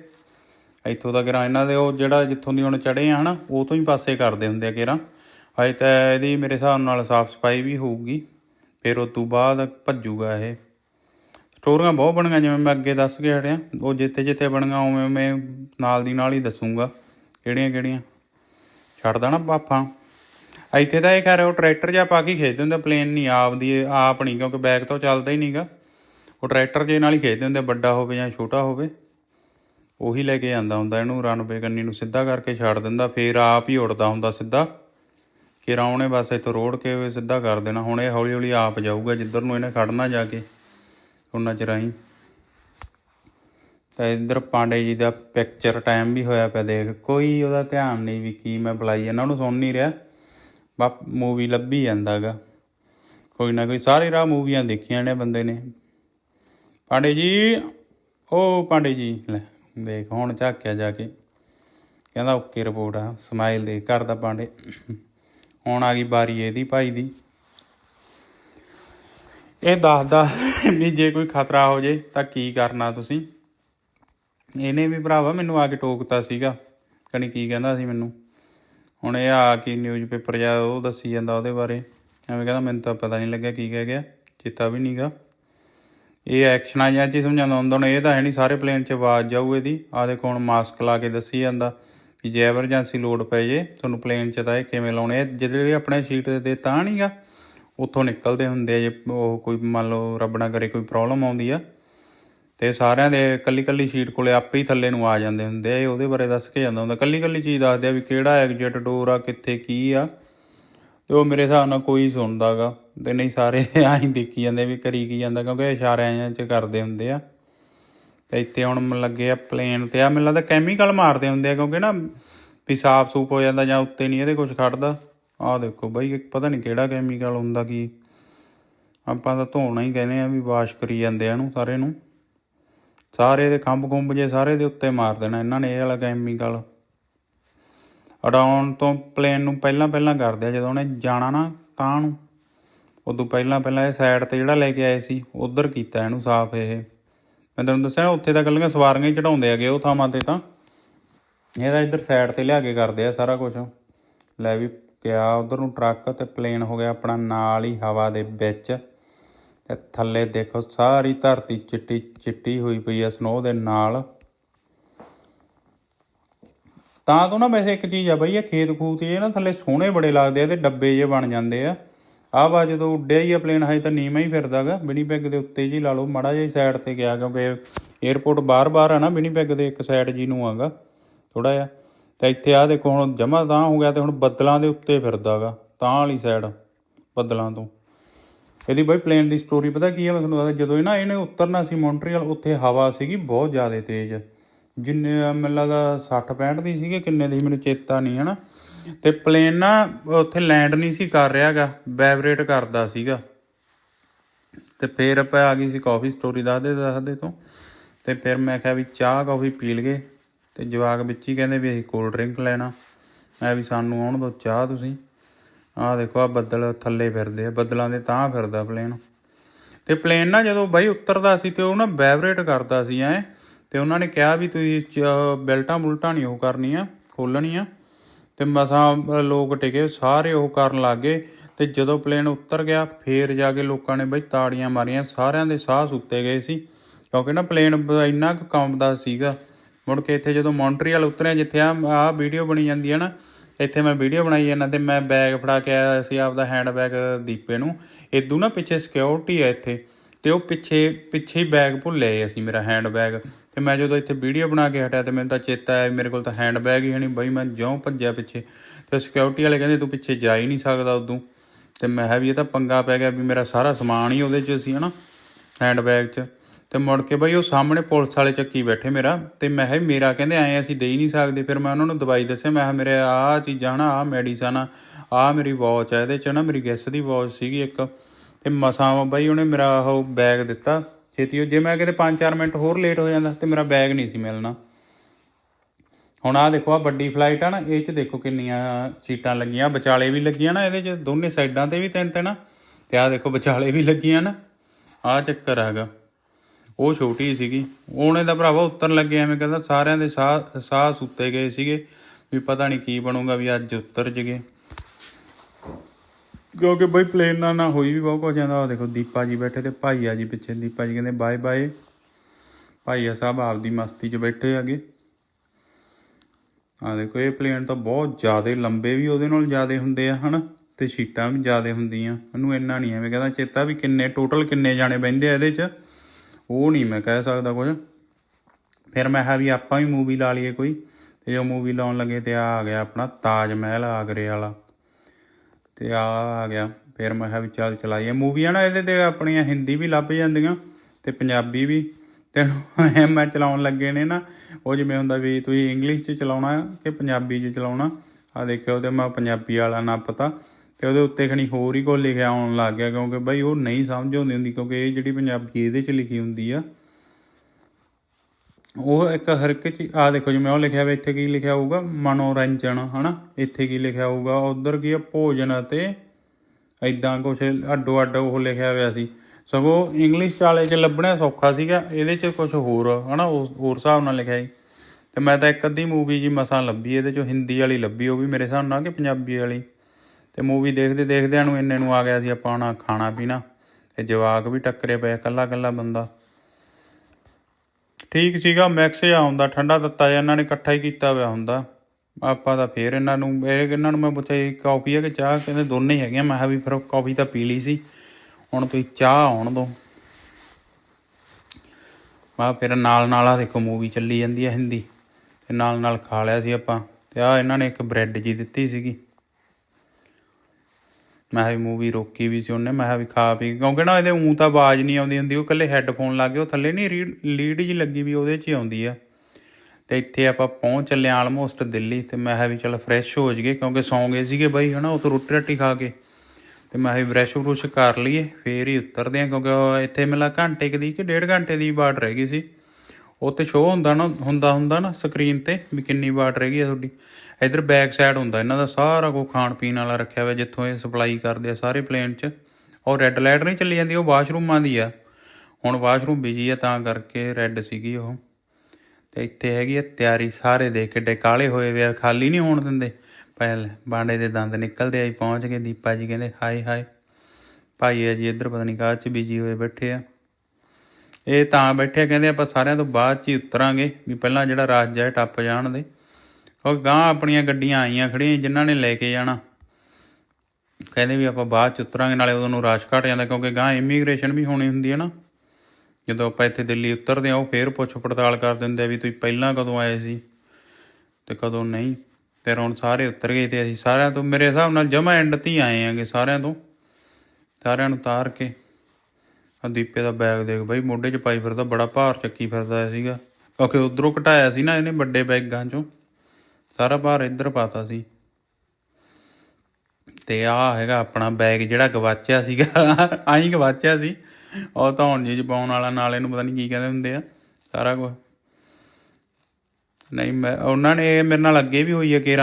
ਇੱਥੋਂ ਦਾ ਕਿਰਾ ਇਹਨਾਂ ਦੇ ਉਹ ਜਿਹੜਾ ਜਿੱਥੋਂ ਦੀ ਹੁਣ ਚੜੇ ਆ ਹਨਾ, ਉਹ ਤੋਂ ਹੀ ਪਾਸੇ ਕਰਦੇ ਹੁੰਦੇ ਆ ਕਿਰਾ ਹਜੇ ਤਾਂ ਇਹਦੀ ਮੇਰੇ ਹਿਸਾਬ ਨਾਲ ਸਾਫ਼ ਸਫ਼ਾਈ ਵੀ ਹੋਊਗੀ, ਫਿਰ ਉਸ ਤੋਂ ਬਾਅਦ ਭੱਜੂਗਾ ਇਹ। ਸਟੋਰੀਆਂ ਬਹੁਤ ਬਣੀਆਂ, ਜਿਵੇਂ ਮੈਂ ਅੱਗੇ ਦੱਸ ਕੇ ਹਟਿਆ। ਉਹ ਜਿੱਥੇ ਜਿੱਥੇ ਬਣੀਆਂ, ਉਵੇਂ ਮੈਂ ਨਾਲ ਦੀ ਨਾਲ ਹੀ ਦੱਸੂਗਾ, ਕਿਹੜੀਆਂ ਕਿਹੜੀਆਂ। ਛੱਡ ਦੇਣਾ ਪਾਪਾ ਇੱਥੇ ਤਾਂ ਇਹ ਕਰ ਉਹ ਟਰੈਕਟਰ ਜਾਂ ਪਾ ਕੇ ਖੇਡਦੇ ਹੁੰਦੇ ਪਲੇਨ ਨਹੀਂ, ਆਪਦੀ ਆਪ ਨਹੀਂ, ਕਿਉਂਕਿ ਬੈਕ ਤੋਂ ਚੱਲਦਾ ਹੀ ਨਹੀਂਗਾ ਉਹ ਟਰੈਕਟਰ ਜੇ ਨਾਲ ਹੀ ਖੇਡਦੇ ਹੁੰਦੇ ਵੱਡਾ ਹੋਵੇ ਜਾਂ ਛੋਟਾ ਹੋਵੇ, ਉਹੀ ਲੈ ਕੇ ਜਾਂਦਾ ਹੁੰਦਾ, ਇਹਨੂੰ ਰਨਵੇ ਕੰਨੀ ਨੂੰ ਸਿੱਧਾ ਕਰਕੇ ਛੱਡ ਦਿੰਦਾ, ਫੇਰ ਆਪ ਹੀ ਉੜਦਾ ਹੁੰਦਾ ਸਿੱਧਾ। ਕਿ ਰਾਉਣੇ ਬਸ ਇੱਥੋਂ ਰੋੜ ਕੇ ਸਿੱਧਾ ਕਰ ਦੇਣਾ, ਹੁਣ ਇਹ ਹੌਲੀ ਹੌਲੀ ਆਪ ਜਾਊਗਾ, ਜਿੱਧਰ ਨੂੰ ਇਹਨੇ ਖੜਨਾ ਜਾ ਕੇ, ਉਹਨਾਂ ਚ ਰਾਹੀਂ ਤਾਂ ਇੱਧਰ ਪਾਂਡੇ ਜੀ ਦਾ ਪਿਕਚਰ ਟਾਈਮ ਵੀ ਹੋਇਆ ਪਿਆ ਦੇਖ। ਕੋਈ ਉਹਦਾ ਧਿਆਨ ਨਹੀਂ ਵੀ ਕੀ ਮੈਂ ਬੁਲਾਈ ਇਹਨਾਂ ਉਹਨੂੰ ਸੁਣ ਨਹੀਂ ਰਿਹਾ। ਬਾ ਮੂਵੀ ਲੱਭੀ ਜਾਂਦਾਗਾ ਕੋਈ ਨਾ ਕੋਈ ਸਾਰੇ ਰਾਹ ਮੂਵੀਆਂ ਦੇਖੀਆਂ ਨੇ ਬੰਦੇ ਨੇ। ਪਾਂਡੇ ਜੀ ਉਹ ਪਾਂਡੇ ਜੀ, ਲੈ ਦੇਖ, ਹੁਣ ਝਾਕਿਆ ਜਾ ਕੇ। ਕਹਿੰਦਾ ਓਕੇ ਰਿਪੋਰਟ ਆ ਸਮਾਈਲ ਦੇ ਕਰਦਾ ਪਾਂਡੇ। ਹੁਣ ਆ ਗਈ ਬਾਰੀ ਇਹਦੀ, ਭਾਈ ਦੀ। ਇਹ ਦੱਸਦਾ ਵੀ ਜੇ ਕੋਈ ਖਤਰਾ ਹੋ ਜੇ ਤਾਂ ਕੀ ਕਰਨਾ ਤੁਸੀਂ? ਇਹਨੇ ਵੀ ਭਰਾਵਾ ਮੈਨੂੰ ਆ ਕੇ ਟੋਕਤਾ ਸੀਗਾ, ਕਣੀ ਕੀ ਕਹਿੰਦਾ ਸੀ ਮੈਨੂੰ। ਹੁਣ ਇਹ ਆ ਕੇ ਨਿਊਜ਼ਪੇਪਰ ਜਾਂ ਉਹ ਦੱਸੀ ਜਾਂਦਾ ਉਹਦੇ ਬਾਰੇ। ਐਵੇਂ ਕਹਿੰਦਾ, ਮੈਨੂੰ ਤਾਂ ਪਤਾ ਨਹੀਂ ਲੱਗਿਆ ਕੀ ਕਹਿ ਗਿਆ, ਚੇਤਾ ਵੀ ਨਹੀਂਗਾ ਇਹ ਐਕਸ਼ਨਾਂ ਜਾਂ ਚ ਸਮਝਾਉਂਦਾ ਹੁੰਦਾ, ਹੁਣ ਇਹ ਤਾਂ ਹੈ ਨਹੀਂ ਸਾਰੇ ਪਲੇਨ 'ਚ ਆਵਾਜ਼ ਜਾਊ ਇਹਦੀ। ਆ ਦੇਖੋ, ਹੁਣ ਮਾਸਕ ਲਾ ਕੇ ਦੱਸੀ ਜਾਂਦਾ ਕਿ ਜੇ ਐਮਰਜੈਂਸੀ ਲੋਡ ਪੈ ਜੇ, ਤੁਹਾਨੂੰ ਪਲੇਨ 'ਚ ਤਾਂ ਇਹ ਕਿਵੇਂ ਲਾਉਣੇ ਆ? ਜਿਹੜੇ ਆਪਣੇ ਸ਼ੀਟ ਦੇ ਤਾਂ ਨਹੀਂਗਾ ਉੱਥੋਂ ਨਿਕਲਦੇ ਹੁੰਦੇ ਆ ਜੇ ਉਹ ਕੋਈ ਮੰਨ ਲਓ ਰੱਬ ਨਾ ਕਰੇ ਕੋਈ ਪ੍ਰੋਬਲਮ ਆਉਂਦੀ ਆ। ਤੇ ਸਾਰਿਆਂ ਦੇ ਕੱਲੀ ਕੱਲੀ ਸ਼ੀਟ ਕੋਲੇ ਆਪੇ ਹੀ ਥੱਲੇ ਨੂੰ ਆ ਜਾਂਦੇ ਹੁੰਦੇ ਆ, ਇਹ ਉਹਦੇ ਬਾਰੇ ਦੱਸ ਕੇ ਜਾਂਦਾ ਹੁੰਦਾ। ਕੱਲੀ ਕੱਲੀ ਚੀਜ਼ ਦੱਸਦੇ ਆ ਵੀ ਕਿਹੜਾ ਐਗਜਿਟ ਡੋਰ ਆ, ਕਿੱਥੇ ਕੀ ਆ। ਤੇ ਉਹ ਮੇਰੇ ਹਿਸਾਬ ਨਾਲ ਕੋਈ ਸੁਣਦਾਗਾ ਤੇ ਨਹੀਂ ਸਾਰੇ *laughs* ਆਹੀ ਦੇਖੀ ਜਾਂਦੇ ਵੀ ਕਰੀ ਕੀ ਜਾਂਦਾ, ਕਿਉਂਕਿ ਇਹ ਇਸ਼ਾਰਿਆਂ 'ਚ ਕਰਦੇ ਹੁੰਦੇ ਆ। ਤੇ ਇੱਥੇ ਹੁਣ ਮੈਨੂੰ ਲੱਗੇ ਆ ਪਲੇਨ ਤੇ ਆ, ਮੈਨੂੰ ਲੱਗਦਾ ਕੈਮੀਕਲ ਮਾਰਦੇ ਹੁੰਦੇ ਆ, ਕਿਉਂਕਿ ਨਾ ਵੀ ਸਾਫ਼ ਸੂਪ ਹੋ ਜਾਂਦਾ ਜਾਂ ਉੱਤੇ ਨਹੀਂ ਇਹਦੇ ਕੁਝ ਖੜਦਾ। ਆਹ ਦੇਖੋ ਬਾਈ ਪਤਾ ਨਹੀਂ ਕਿਹੜਾ ਕੈਮੀਕਲ ਹੁੰਦਾ ਕੀ। ਆਪਾਂ ਤਾਂ ਧੋਣਾ ਹੀ ਕਹਿੰਦੇ ਆ ਵੀ ਵਾਸ਼ ਕਰੀ ਜਾਂਦੇ ਆ ਇਹਨੂੰ ਸਾਰੇ ਨੂੰ। ਸਾਰੇ ਦੇ ਖੰਭ ਖੁੰਭ ਜੇ ਸਾਰੇ ਦੇ ਉੱਤੇ ਮਾਰ ਦੇਣਾ, ਇਹਨਾਂ ਨੇ ਇਹ ਵਾਲਾ ਕੈਮੀਕਲ ਅਡਾਉਣ ਤੋਂ ਪਲੇਨ ਨੂੰ ਪਹਿਲਾਂ ਪਹਿਲਾਂ ਕਰਦੇ ਆ, ਜਦੋਂ ਉਹਨੇ ਜਾਣਾ ਨਾ ਤਾਂ ਨੂੰ। ਉਦੋਂ ਪਹਿਲਾਂ ਪਹਿਲਾਂ ਇਹ ਸਾਈਡ ਤੇ ਜਿਹੜਾ ਲੈ ਕੇ ਆਏ ਸੀ, ਉਧਰ ਕੀਤਾ ਇਹਨੂੰ ਸਾਫ਼ ਇਹ। ਮੈਂ ਤੁਹਾਨੂੰ ਦੱਸਿਆ, ਉੱਥੇ ਤਾਂ ਕੱਲੀਆਂ ਸਵਾਰੀਆਂ ਹੀ ਚੜਾਉਂਦੇ ਹੈਗੇ ਉਹ ਥਾਵਾਂ ਤੇ ਤਾਂ। ਇਹਦਾ ਇੱਧਰ ਸਾਈਡ ਤੇ ਲਿਆ ਕੇ ਕਰਦੇ ਆ ਸਾਰਾ ਕੁਝ ਲੈ ਵੀ ਗਿਆ ਉਧਰ ਨੂੰ ਟਰੱਕ ਤੇ ਪਲੇਨ ਹੋ ਗਿਆ ਆਪਣਾ ਨਾਲ ਹੀ ਹਵਾ ਦੇ ਵਿੱਚ। ਤੇ ਥੱਲੇ ਦੇਖੋ, ਸਾਰੀ ਧਰਤੀ ਚਿੱਟੀ ਚਿੱਟੀ ਹੋਈ ਪਈ ਆ ਸਨੋ ਦੇ ਨਾਲ। ਤਾਂ ਤੋਂ ਨਾ ਵੈਸੇ ਇੱਕ ਚੀਜ਼ ਆ ਬਈ, ਇਹ ਖੇਤ ਖੂਤ ਇਹ ਨਾ ਥੱਲੇ ਸੋਹਣੇ ਬੜੇ ਲੱਗਦੇ ਆ ਤੇ ਡੱਬੇ ਜੇ ਬਣ ਜਾਂਦੇ ਆ। ਆਹ ਵਾ ਜਦੋਂ ਉੱਡਿਆ ਹੀ ਆ ਪਲੇਨ ਹਜੇ ਤਾਂ ਨੀਵਾਂ ਹੀ ਫਿਰਦਾਗਾ ਵਿਨੀਪੈਗ ਦੇ ਉੱਤੇ ਜੀ ਲਾ ਲਓ, ਮਾੜਾ ਜਿਹਾ ਸਾਈਡ ਤੇ ਗਿਆ ਕਿਉਂਕਿ 에어ਪੋਰਟ ਬਾਹਰ-ਬਾਹਰ ਆ ਨਾ ਵਿਨੀਪੈਗ ਦੇ ਇੱਕ ਸਾਈਡ ਜੀ ਨੂੰ ਆਗਾ ਥੋੜਾ ਜਿਹਾ। ਤਾਂ ਇੱਥੇ ਆ ਦੇਖੋ, ਹੁਣ ਜਮਾ ਤਾਂ ਹੋ ਗਿਆ ਤੇ ਹੁਣ ਬੱਦਲਾਂ ਦੇ ਉੱਤੇ ਫਿਰਦਾਗਾ ਤਾਂ ਵਾਲੀ ਸਾਈਡ ਬੱਦਲਾਂ ਤੋਂ। ਇਹਦੀ ਬਾਈ ਪਲੇਨ ਦੀ ਸਟੋਰੀ ਪਤਾ ਕੀ ਹੈ ਮੈਂ ਤੁਹਾਨੂੰ ਦੱਸਦਾ, ਜਦੋਂ ਇਹ ਨਾ ਇਹਨੇ ਉਤਰਨਾ ਸੀ ਮੌਂਟਰੀਅਲ ਉੱਥੇ ਹਵਾ ਸੀਗੀ ਬਹੁਤ ਜ਼ਿਆਦਾ ਤੇਜ਼। ਜਿੰਨੇ, ਮੈਨੂੰ ਲੱਗਦਾ 60 65 ਦੀ ਸੀਗੇ, ਕਿੰਨੇ ਦੀ ਮੈਨੂੰ ਚੇਤਾ ਨਹੀਂ, ਹਨਾ? ਤੇ ਪਲੇਨ ਨਾ ਉੱਥੇ ਲੈਂਡ ਨਹੀਂ ਸੀ ਕਰ ਰਿਹਾਗਾ ਵਾਈਬ੍ਰੇਟ ਕਰਦਾ ਸੀਗਾ। ਤੇ ਫਿਰ ਆਪਾਂ ਆ ਗਈ ਸੀ ਕਾਫੀ ਸਟੋਰੀ ਦੱਸਦੇ ਦੱਸਦੇ ਤੋਂ। ਤੇ ਫਿਰ ਮੈਂ ਕਿਹਾ ਵੀ ਚਾਹ ਕਾਫੀ ਪੀ ਲਈਏ। ਤੇ ਜਵਾਕ ਵਿੱਚ ਹੀ ਕਹਿੰਦੇ ਵੀ ਅਸੀਂ ਕੋਲਡ ਡਰਿੰਕ ਲੈਣਾ। ਮੈਂ ਵੀ ਸਾਨੂੰ ਆਉਣ ਦੋ ਚਾਹ ਤੁਸੀਂ। ਆਹ ਦੇਖੋ, ਆ ਬੱਦਲ ਥੱਲੇ ਫਿਰਦੇ ਆ, ਬੱਦਲਾਂ ਦੇ ਤਾਂ ਫਿਰਦਾ ਪਲੇਨ ਤੇ ਪਲੇਨ ਨਾ ਜਦੋਂ ਬਾਈ ਉਤਰਦਾ ਸੀ ਤੇ ਉਹ ਨਾ ਵਾਈਬ੍ਰੇਟ ਕਰਦਾ ਸੀ ਐ, ਤੇ ਉਹਨਾਂ ਨੇ ਕਿਹਾ ਵੀ ਤੁਸੀਂ ਬੈਲਟਾਂ ਬੁਲਟਾਂ ਨਹੀਂ ਉਹ ਕਰਨੀਆਂ, ਖੋਲਣੀਆਂ। ਤੇ ਮਸਾਂ ਲੋਕ ਟਿਕੇ, ਸਾਰੇ ਉਹ ਕਰਨ ਲੱਗੇ, ਤੇ ਜਦੋਂ ਪਲੇਨ ਉਤਰ ਗਿਆ, ਫੇਰ ਜਾ ਕੇ ਲੋਕਾਂ ਨੇ ਬਈ ਤਾੜੀਆਂ ਮਾਰੀਆਂ, ਸਾਰਿਆਂ ਦੇ ਸਾਹ ਸੁੱਤੇ ਗਏ ਸੀ। ਕਿਉਂਕਿ ਨਾ ਪਲੇਨ ਇੰਨਾ ਕੁ ਕੰਬਦਾ ਸੀਗਾ। ਮੁੜ ਕੇ ਇੱਥੇ ਜਦੋਂ ਮੌਂਟਰੀਅਲ ਉਤਰਿਆ, ਜਿੱਥੇ ਆ ਆ ਵੀਡੀਓ ਬਣੀ ਜਾਂਦੀ ਹੈ ਨਾ ਇੱਥੇ ਮੈਂ ਵੀਡੀਓ ਬਣਾਈ ਜਾਂਦਾ ਤੇ, ਮੈਂ ਬੈਗ ਫੜਾ ਕੇ ਆਇਆ ਸੀ ਆਪਦਾ ਹੈਂਡ ਬੈਗ ਦੀਪੇ ਨੂੰ। ਇਦੋਂ ਨਾ ਪਿੱਛੇ ਸਿਕਿਉਰਿਟੀ ਹੈ ਇੱਥੇ, ਤੇ ਉਹ ਪਿੱਛੇ ਪਿੱਛੇ ਹੀ ਬੈਗ ਭੁੱਲੇ ਅਸੀਂ ਮੇਰਾ ਹੈਂਡ ਬੈਗ ਤੇ ਮੈਂ ਜਦੋਂ ਇੱਥੇ ਵੀਡੀਓ ਬਣਾ ਕੇ ਹਟਿਆ ਤੇ ਮੈਨੂੰ ਤਾਂ ਚੇਤਾ ਆਇਆ ਵੀ ਮੇਰੇ ਕੋਲ ਤਾਂ ਹੈਂਡ ਬੈਗ ਹੀ ਨਹੀਂ, ਬਈ ਮੈਂ ਜਿਉਂ ਭੱਜਿਆ ਪਿੱਛੇ। ਤੇ ਸਿਕਿਉਰਿਟੀ ਵਾਲੇ ਕਹਿੰਦੇ, ਤੂੰ ਪਿੱਛੇ ਜਾ ਹੀ ਨਹੀਂ ਸਕਦਾ ਉਦੋਂ ਤੇ ਮੈਂ ਹੈ ਵੀ ਇਹ ਤਾਂ ਪੰਗਾ ਪੈ ਗਿਆ ਵੀ ਮੇਰਾ ਸਾਰਾ ਸਮਾਨ ਹੀ ਉਹਦੇ 'ਚ ਸੀ ਹਨਾ ਹੈਂਡ ਬੈਗ 'ਚ। ਤੇ ਮੁੜ ਕੇ ਬਈ ਉਹ ਸਾਹਮਣੇ ਪੁਲਿਸ ਵਾਲੇ ਚੱਕੀ ਬੈਠੇ ਮੇਰਾ, ਤੇ ਮੈਂ ਕਿਹਾ ਮੇਰਾ ਕਹਿੰਦੇ ਆਏ ਅਸੀਂ ਦੇ ਹੀ ਨਹੀਂ ਸਕਦੇ। ਫਿਰ ਮੈਂ ਉਹਨਾਂ ਨੂੰ ਦਵਾਈ ਦੱਸਿਆ, ਮੈਂ ਕਿਹਾ ਮੇਰੇ ਆਹ ਚੀਜ਼ਾਂ ਨਾ, ਆਹ ਮੈਡੀਸਨ ਆ, ਆਹ ਮੇਰੀ ਵਾਚ ਆ, ਇਹਦੇ 'ਚ ਨਾ ਮੇਰੀ ਗੈਸ ਦੀ ਵਾਚ ਸੀਗੀ ਇੱਕ। ਤੇ ਮਸਾਂ ਬਈ ਉਹਨੇ ਮੇਰਾ ਉਹ ਬੈਗ ਦਿੱਤਾ, ਛੇਤੀ ਉਹ, ਜੇ ਮੈਂ ਕਿਤੇ 5-4 ਮਿੰਟ ਹੋਰ ਲੇਟ ਹੋ ਜਾਂਦਾ, ਤੇ ਮੇਰਾ ਬੈਗ ਨਹੀਂ ਸੀ ਮਿਲਣਾ। ਹੁਣ ਆਹ ਦੇਖੋ ਆ ਵੱਡੀ ਫਲਾਈਟ ਆ ਨਾ, ਇਹ 'ਚ ਦੇਖੋ ਕਿੰਨੀਆਂ ਸੀਟਾਂ ਲੱਗੀਆਂ ਵਿਚਾਲੇ ਵੀ ਲੱਗੀਆਂ ਨਾ ਇਹਦੇ 'ਚ, ਦੋਨੇ ਸਾਈਡਾਂ ਤੇ ਵੀ ਤਿੰਨ ਤਿੰਨ, ਤੇ ਆਹ ਦੇਖੋ ਵਿਚਾਲੇ ਵੀ ਲੱਗੀਆਂ ਨਾ। ਆਹ ਚੱਕਰ ਹੈਗਾ। ਉਹ ਛੋਟੀ ਸੀਗੀ। ਉਹਨੇ ਤਾਂ ਭਰਾਵਾ ਉਤਰਨ ਲੱਗੇ, ਐਵੇਂ ਕਹਿੰਦਾ ਸਾਰਿਆਂ ਦੇ ਸਾਹ ਸਾਹ ਸੁੱਤੇ ਗਏ ਸੀਗੇ। ਵੀ ਪਤਾ ਨਹੀਂ ਕੀ ਬਣੂਗਾ ਵੀ ਅੱਜ ਉਤਰ ਜਗੇ। ਕਿਉਂਕਿ ਬਈ ਪਲੇਨ ਨਾਲ ਨਾ ਹੋਈ ਵੀ ਬਹੁਤ ਕੁਝ ਜਾਂਦਾ ਉਹ ਦੇਖੋ ਦੀਪਾ ਜੀ ਬੈਠੇ ਤੇ ਭਾਈਆ ਜੀ ਪਿੱਛੇ। ਦੀਪਾ ਜੀ ਕਹਿੰਦੇ ਬਾਏ ਬਾਏ ਭਾਈਆ ਸਾਹਿਬ ਆਪਦੀ ਮਸਤੀ 'ਚ ਬੈਠੇ ਹੈਗੇ। ਆ ਦੇਖੋ, ਇਹ ਪਲੇਨ ਤਾਂ ਬਹੁਤ ਜ਼ਿਆਦਾ ਲੰਬੇ ਵੀ ਉਹਦੇ ਨਾਲ ਜ਼ਿਆਦਾ ਹੁੰਦੇ ਆ, ਹਨਾ? ਤੇ ਸੀਟਾਂ ਵੀ ਜ਼ਿਆਦਾ ਹੁੰਦੀਆਂ। ਮੈਨੂੰ ਇੰਨਾ ਨਹੀਂ ਐਵੇਂ ਕਹਿੰਦਾ ਚੇਤਾ ਵੀ ਕਿੰਨੇ ਟੋਟਲ ਕਿੰਨੇ ਜਾਣੇ ਬਹਿੰਦੇ ਆ ਇਹਦੇ 'ਚ। ਉਹ ਨਹੀਂ ਮੈਂ ਕਹਿ ਸਕਦਾ ਕੁਝ। ਫਿਰ ਮੈਂ ਕਿਹਾ ਵੀ ਆਪਾਂ ਵੀ ਮੂਵੀ ਲਾ ਲਈਏ ਕੋਈ। ਤੇ ਜੋ ਮੂਵੀ ਲਾਉਣ ਲੱਗੇ ਤੇ ਆ ਆ ਗਿਆ ਆਪਣਾ ਤਾਜ ਮਹਿਲ ਆਗਰੇ ਵਾਲਾ। ਤੇ ਆ ਆ ਗਿਆ। ਫਿਰ ਮੈਂ ਕਿਹਾ ਵੀ ਚੱਲ ਚਲਾਈਏ। ਮੂਵੀਆਂ ਨਾ ਇਹਦੇ ਤੇ ਆਪਣੀਆਂ ਹਿੰਦੀ ਵੀ ਲੱਭ ਜਾਂਦੀਆਂ ਤੇ ਪੰਜਾਬੀ ਵੀ। ਤੇ ਮੈਂ ਚਲਾਉਣ ਲੱਗੇ ਨੇ ਨਾ, ਉਹ ਜਿਵੇਂ ਹੁੰਦਾ ਵੀ ਤੁਸੀਂ ਇੰਗਲਿਸ਼ 'ਚ ਚਲਾਉਣਾ ਕਿ ਪੰਜਾਬੀ 'ਚ ਚਲਾਉਣਾ। ਆ ਦੇਖਿਓ ਉਹਦੇ ਮੈਂ ਪੰਜਾਬੀ ਵਾਲਾ ਨਾ ਪਤਾ। ਤੇ ਉਹਦੇ ਉੱਤੇ ਖਣੀ ਹੋਰ ਹੀ ਕੋ ਲਿਖਿਆ ਆਉਣ ਲੱਗ ਗਿਆ ਕਿਉਂਕਿ ਬਈ ਉਹ ਨਹੀਂ ਸਮਝ ਆਉਂਦੀ ਹੁੰਦੀ ਕਿਉਂਕਿ ਇਹ ਜਿਹੜੀ ਪੰਜਾਬੀ ਇਹਦੇ 'ਚ ਲਿਖੀ ਹੁੰਦੀ ਆ, ਉਹ ਇੱਕ ਹਰ ਇੱਕ ਚੀਜ਼ ਆ ਦੇਖੋ ਜਿਵੇਂ ਉਹ ਲਿਖਿਆ ਹੋਇਆ ਇੱਥੇ ਕੀ ਲਿਖਿਆ ਹੋਊਗਾ? ਮਨੋਰੰਜਨ, ਹਨਾ? ਇੱਥੇ ਕੀ ਲਿਖਿਆ ਹੋਊਗਾ? ਉਧਰ ਕੀ ਆ? ਭੋਜਨ ਅਤੇ ਐਦਾਂ ਕੁਝ ਅੱਡੋ ਅੱਡ ਉਹ ਲਿਖਿਆ ਹੋਇਆ ਸੀ। ਸਗੋਂ ਇੰਗਲਿਸ਼ ਵਾਲੇ 'ਚ ਲੱਭਣਾ ਸੌਖਾ ਸੀਗਾ, ਇਹਦੇ 'ਚ ਕੁਝ ਹੋਰ, ਹਨਾ? ਉਸ- ਹੋਰ ਹਿਸਾਬ ਨਾਲ ਲਿਖਿਆ ਸੀ। ਤੇ ਮੈਂ ਤਾਂ ਇੱਕ ਅੱਧੀ ਮੂਵੀ ਜੀ ਮਸਾਂ ਲੱਭੀ, ਇਹਦੇ 'ਚੋਂ ਹਿੰਦੀ ਵਾਲੀ ਲੱਭੀ, ਉਹ ਵੀ ਮੇਰੇ ਹਿਸਾਬ ਨਾਲ ਕਿ ਪੰਜਾਬੀ ਵਾਲੀ। ਤੇ ਮੂਵੀ ਦੇਖਦੇ ਦੇਖਦਿਆਂ ਨੂੰ ਇੰਨੇ ਨੂੰ ਆ ਗਿਆ ਸੀ ਆਪਾਂ ਹੁਣ ਖਾਣਾ ਪੀਣਾ ਤੇ ਜਵਾਕ ਵੀ ਟੱਕਰੇ ਪਏ ਕੱਲਾ ਕੱਲਾ ਬੰਦਾ। ਠੀਕ ਸੀਗਾ, ਮੈਕਸ ਜਿਹਾ ਹੁੰਦਾ, ਠੰਡਾ ਦਿੱਤਾ ਜਿਹਾ ਇਹਨਾਂ ਨੇ ਇਕੱਠਾ ਹੀ ਕੀਤਾ ਹੋਇਆ ਹੁੰਦਾ। ਆਪਾਂ ਤਾਂ ਫੇਰ ਇਹਨਾਂ ਨੂੰ ਇਹਨਾਂ ਨੂੰ ਮੈਂ ਪੁੱਛਿਆ, ਇਹ ਕਾਫੀ ਹੈ ਕਿ ਚਾਹ? ਕਹਿੰਦੇ ਦੋਨੇ ਹੀ ਹੈਗੀਆਂ ਮੈਂ ਕਿਹਾ ਵੀ ਫਿਰ ਕਾਫੀ ਤਾਂ ਪੀ ਲਈ ਸੀ। ਹੁਣ ਤੁਸੀਂ ਚਾਹ ਆਉਣ ਦੋ ਮੈਂ ਫਿਰ ਨਾਲ ਨਾਲ ਆ ਦੇਖੋ, ਮੂਵੀ ਚੱਲੀ ਜਾਂਦੀ ਹੈ ਹਿੰਦੀ। ਤੇ ਨਾਲ ਨਾਲ ਖਾ ਲਿਆ ਸੀ ਆਪਾਂ। ਤੇ ਆ ਇਹਨਾਂ ਨੇ ਇੱਕ ਬ੍ਰੈਡ ਜੀ ਦਿੱਤੀ ਸੀਗੀ। ਮੈਂ ਕਿਹਾ ਵੀ ਮੂਵੀ ਰੋਕੀ ਵੀ ਸੀ ਉਹਨੇ, ਮੈਂ ਕਿਹਾ ਵੀ ਖਾ ਪੀ ਕਿਉਂਕਿ ਨਾ ਇਹਦੇ ਉਂ ਤਾਂ ਆਵਾਜ਼ ਨਹੀਂ ਆਉਂਦੀ ਹੁੰਦੀ, ਉਹ ਇਕੱਲੇ ਹੈੱਡਫੋਨ ਲਾ ਕੇ ਉਹ ਥੱਲੇ ਨਹੀਂ ਲੀਡ ਜੀ ਲੱਗੀ ਵੀ ਉਹਦੇ 'ਚ ਹੀ ਆਉਂਦੀ ਆ। ਤੇ ਇੱਥੇ ਆਪਾਂ ਪਹੁੰਚ ਚੱਲੇ ਆਲਮੋਸਟ ਦਿੱਲੀ, ਤੇ ਮੈਂ ਕਿਹਾ ਵੀ ਚਲ ਫਰੈਸ਼ ਹੋ ਜਾਈਏ, ਕਿਉਂਕਿ ਸੌਂ ਗਏ ਸੀਗੇ ਬਾਈ, ਹਨਾ, ਉਹ ਤੋਂ ਰੋਟੀ ਰੱਟੀ ਖਾ ਕੇ। ਤੇ ਮੈਂ ਕਿਹਾ ਵੀ ਬ੍ਰੈਸ਼ ਬਰੂਸ਼ ਕਰ ਲਈਏ, ਫੇਰ ਹੀ ਉਤਰਦੇ ਆ ਕਿਉਂਕਿ ਇੱਥੇ ਮਿਲਾ ਘੰਟੇ ਕੁ ਦੀ ਕਿ ਡੇਢ ਘੰਟੇ ਦੀ ਬਾਟ ਰਹਿ ਗਈ ਸੀ। ਉਹ ਤੇ ਸ਼ੋਅ ਹੁੰਦਾ ਨਾ, ਹੁੰਦਾ ਹੁੰਦਾ ਨਾ ਸਕਰੀਨ ਤੇ, ਵੀ ਕਿੰਨੀ ਬਾਟ ਰਹਿ ਗਈ ਆ ਤੁਹਾਡੀ। ਇਧਰ ਬੈਕ ਸਾਈਡ ਹੁੰਦਾ, ਇਹਨਾਂ ਦਾ ਸਾਰਾ ਕੁਝ ਖਾਣ ਪੀਣ ਵਾਲਾ ਰੱਖਿਆ ਹੋਇਆ, ਜਿੱਥੋਂ ਇਹ ਸਪਲਾਈ ਕਰਦੇ ਆ ਸਾਰੇ ਪਲੇਨ 'ਚ। ਔਰ ਰੈੱਡ ਲਾਈਟ ਨਹੀਂ ਚੱਲੀ ਜਾਂਦੀ, ਉਹ ਵਾਸ਼ਰੂਮਾਂ ਦੀ ਆ। ਹੁਣ ਵਾਸ਼ਰੂਮ ਬਿਜ਼ੀ ਆ, ਤਾਂ ਕਰਕੇ ਰੈੱਡ ਸੀਗੀ ਉਹ। ਤੇ ਇੱਥੇ ਹੈਗੀ ਆ ਤਿਆਰੀ ਸਾਰੇ ਦੇ ਕਿੱਡੇ ਕਾਲੇ ਹੋਏ ਵੇ ਆ, ਖਾਲੀ ਨਹੀਂ ਹੋਣ ਦਿੰਦੇ। ਪਹਿਲ ਬਾਂਡੇ ਦੇ ਦੰਦ ਨਿਕਲਦੇ ਆਈ ਪਹੁੰਚ ਗਏ ਦੀਪਾ ਜੀ ਕਹਿੰਦੇ, ਹਾਏ ਹਾਏ। ਭਾਈ ਆ ਜੀ ਇੱਧਰ, ਪਤਾ ਨਹੀਂ ਕਾਹ ਚ ਬਿਜ਼ੀ ਹੋਏ ਬੈਠੇ ਆ। ਇਹ ਤਾਂ ਬੈਠੇ ਕਹਿੰਦੇ ਆਪਾਂ ਸਾਰਿਆਂ ਤੋਂ ਬਾਅਦ ਚ ਹੀ ਉਤਰਾਂਗੇ, ਵੀ ਪਹਿਲਾਂ ਜਿਹੜਾ ਰਾਜ ਹੈ ਟੱਪ ਜਾਣ ਦੇ। ਉਹ ਗਾਂ ਆਪਣੀਆਂ ਗੱਡੀਆਂ ਆਈਆਂ ਖੜੀਆਂ ਜਿਨ੍ਹਾਂ ਨੇ ਲੈ ਕੇ ਜਾਣਾ। ਕਹਿੰਦੇ ਵੀ ਆਪਾਂ ਬਾਅਦ ਚ ਉਤਰਾਂਗੇ, ਨਾਲੇ ਉਦੋਂ ਨੂੰ ਰਸ਼ ਘਟ ਜਾਂਦਾ, ਕਿਉਂਕਿ ਗਾਂ ਇਮੀਗ੍ਰੇਸ਼ਨ ਵੀ ਹੋਣੀ ਹੁੰਦੀ ਹੈ ਨਾ। ਜਦੋਂ ਆਪਾਂ ਇੱਥੇ ਦਿੱਲੀ ਉਤਰਦੇ ਆ ਉਹ ਫੇਰ ਪੁੱਛ ਪੜਤਾਲ ਕਰ ਦਿੰਦੇ ਆ ਵੀ ਤੁਸੀਂ ਪਹਿਲਾਂ ਕਦੋਂ ਆਏ ਸੀ ਤੇ ਕਦੋਂ ਨਹੀਂ। ਫਿਰ ਹੁਣ ਸਾਰੇ ਉਤਰ ਗਏ ਤੇ ਅਸੀਂ ਸਾਰਿਆਂ ਤੋਂ, ਮੇਰੇ ਹਿਸਾਬ ਨਾਲ ਜਮਾ ਐਂਡ ਤੇ ਹੀ ਆਏ ਆਂਗੇ ਸਾਰਿਆਂ ਤੋਂ। ਸਾਰਿਆਂ ਨੂੰ ਉਤਾਰ ਕੇ। ਆ ਦੀਪੇ ਦਾ ਬੈਗ ਦੇਖ ਬਈ, ਮੋਢੇ 'ਚ ਪਾਈ ਫਿਰਦਾ, ਬੜਾ ਭਾਰ ਚੱਕੀ ਫਿਰਦਾ ਸੀਗਾ। ਕਿਉਂਕਿ ਉਧਰੋਂ ਘਟਾਇਆ ਸੀ ਨਾ ਇਹਨੇ ਵੱਡੇ ਬੈਗਾਂ 'ਚੋਂ। ਸਾਰਾ ਭਾਰ ਇੱਧਰ ਪਾਤਾ ਸੀ। ਤੇ ਆ ਹੈਗਾ ਆਪਣਾ ਬੈਗ ਜਿਹੜਾ ਗਵਾਚਿਆ ਸੀਗਾ। ਆਈ ਗਵਾਚਿਆ ਸੀ। ਉਹ ਤਾਂ ਹੁਣ ਜੀ ਚ ਪਾਉਣ ਵਾਲਾ ਨਾਲ ਇਹਨੂੰ ਪਤਾ ਨਹੀਂ ਕੀ ਕਹਿੰਦੇ ਹੁੰਦੇ ਆ। ਸਾਰਾ ਕੁਝ ਨਹੀਂ, ਮੈਂ ਉਹਨਾਂ ਨੇ ਮੇਰੇ ਨਾਲ ਅੱਗੇ ਵੀ ਹੋਈ ਹੈ ਕਿ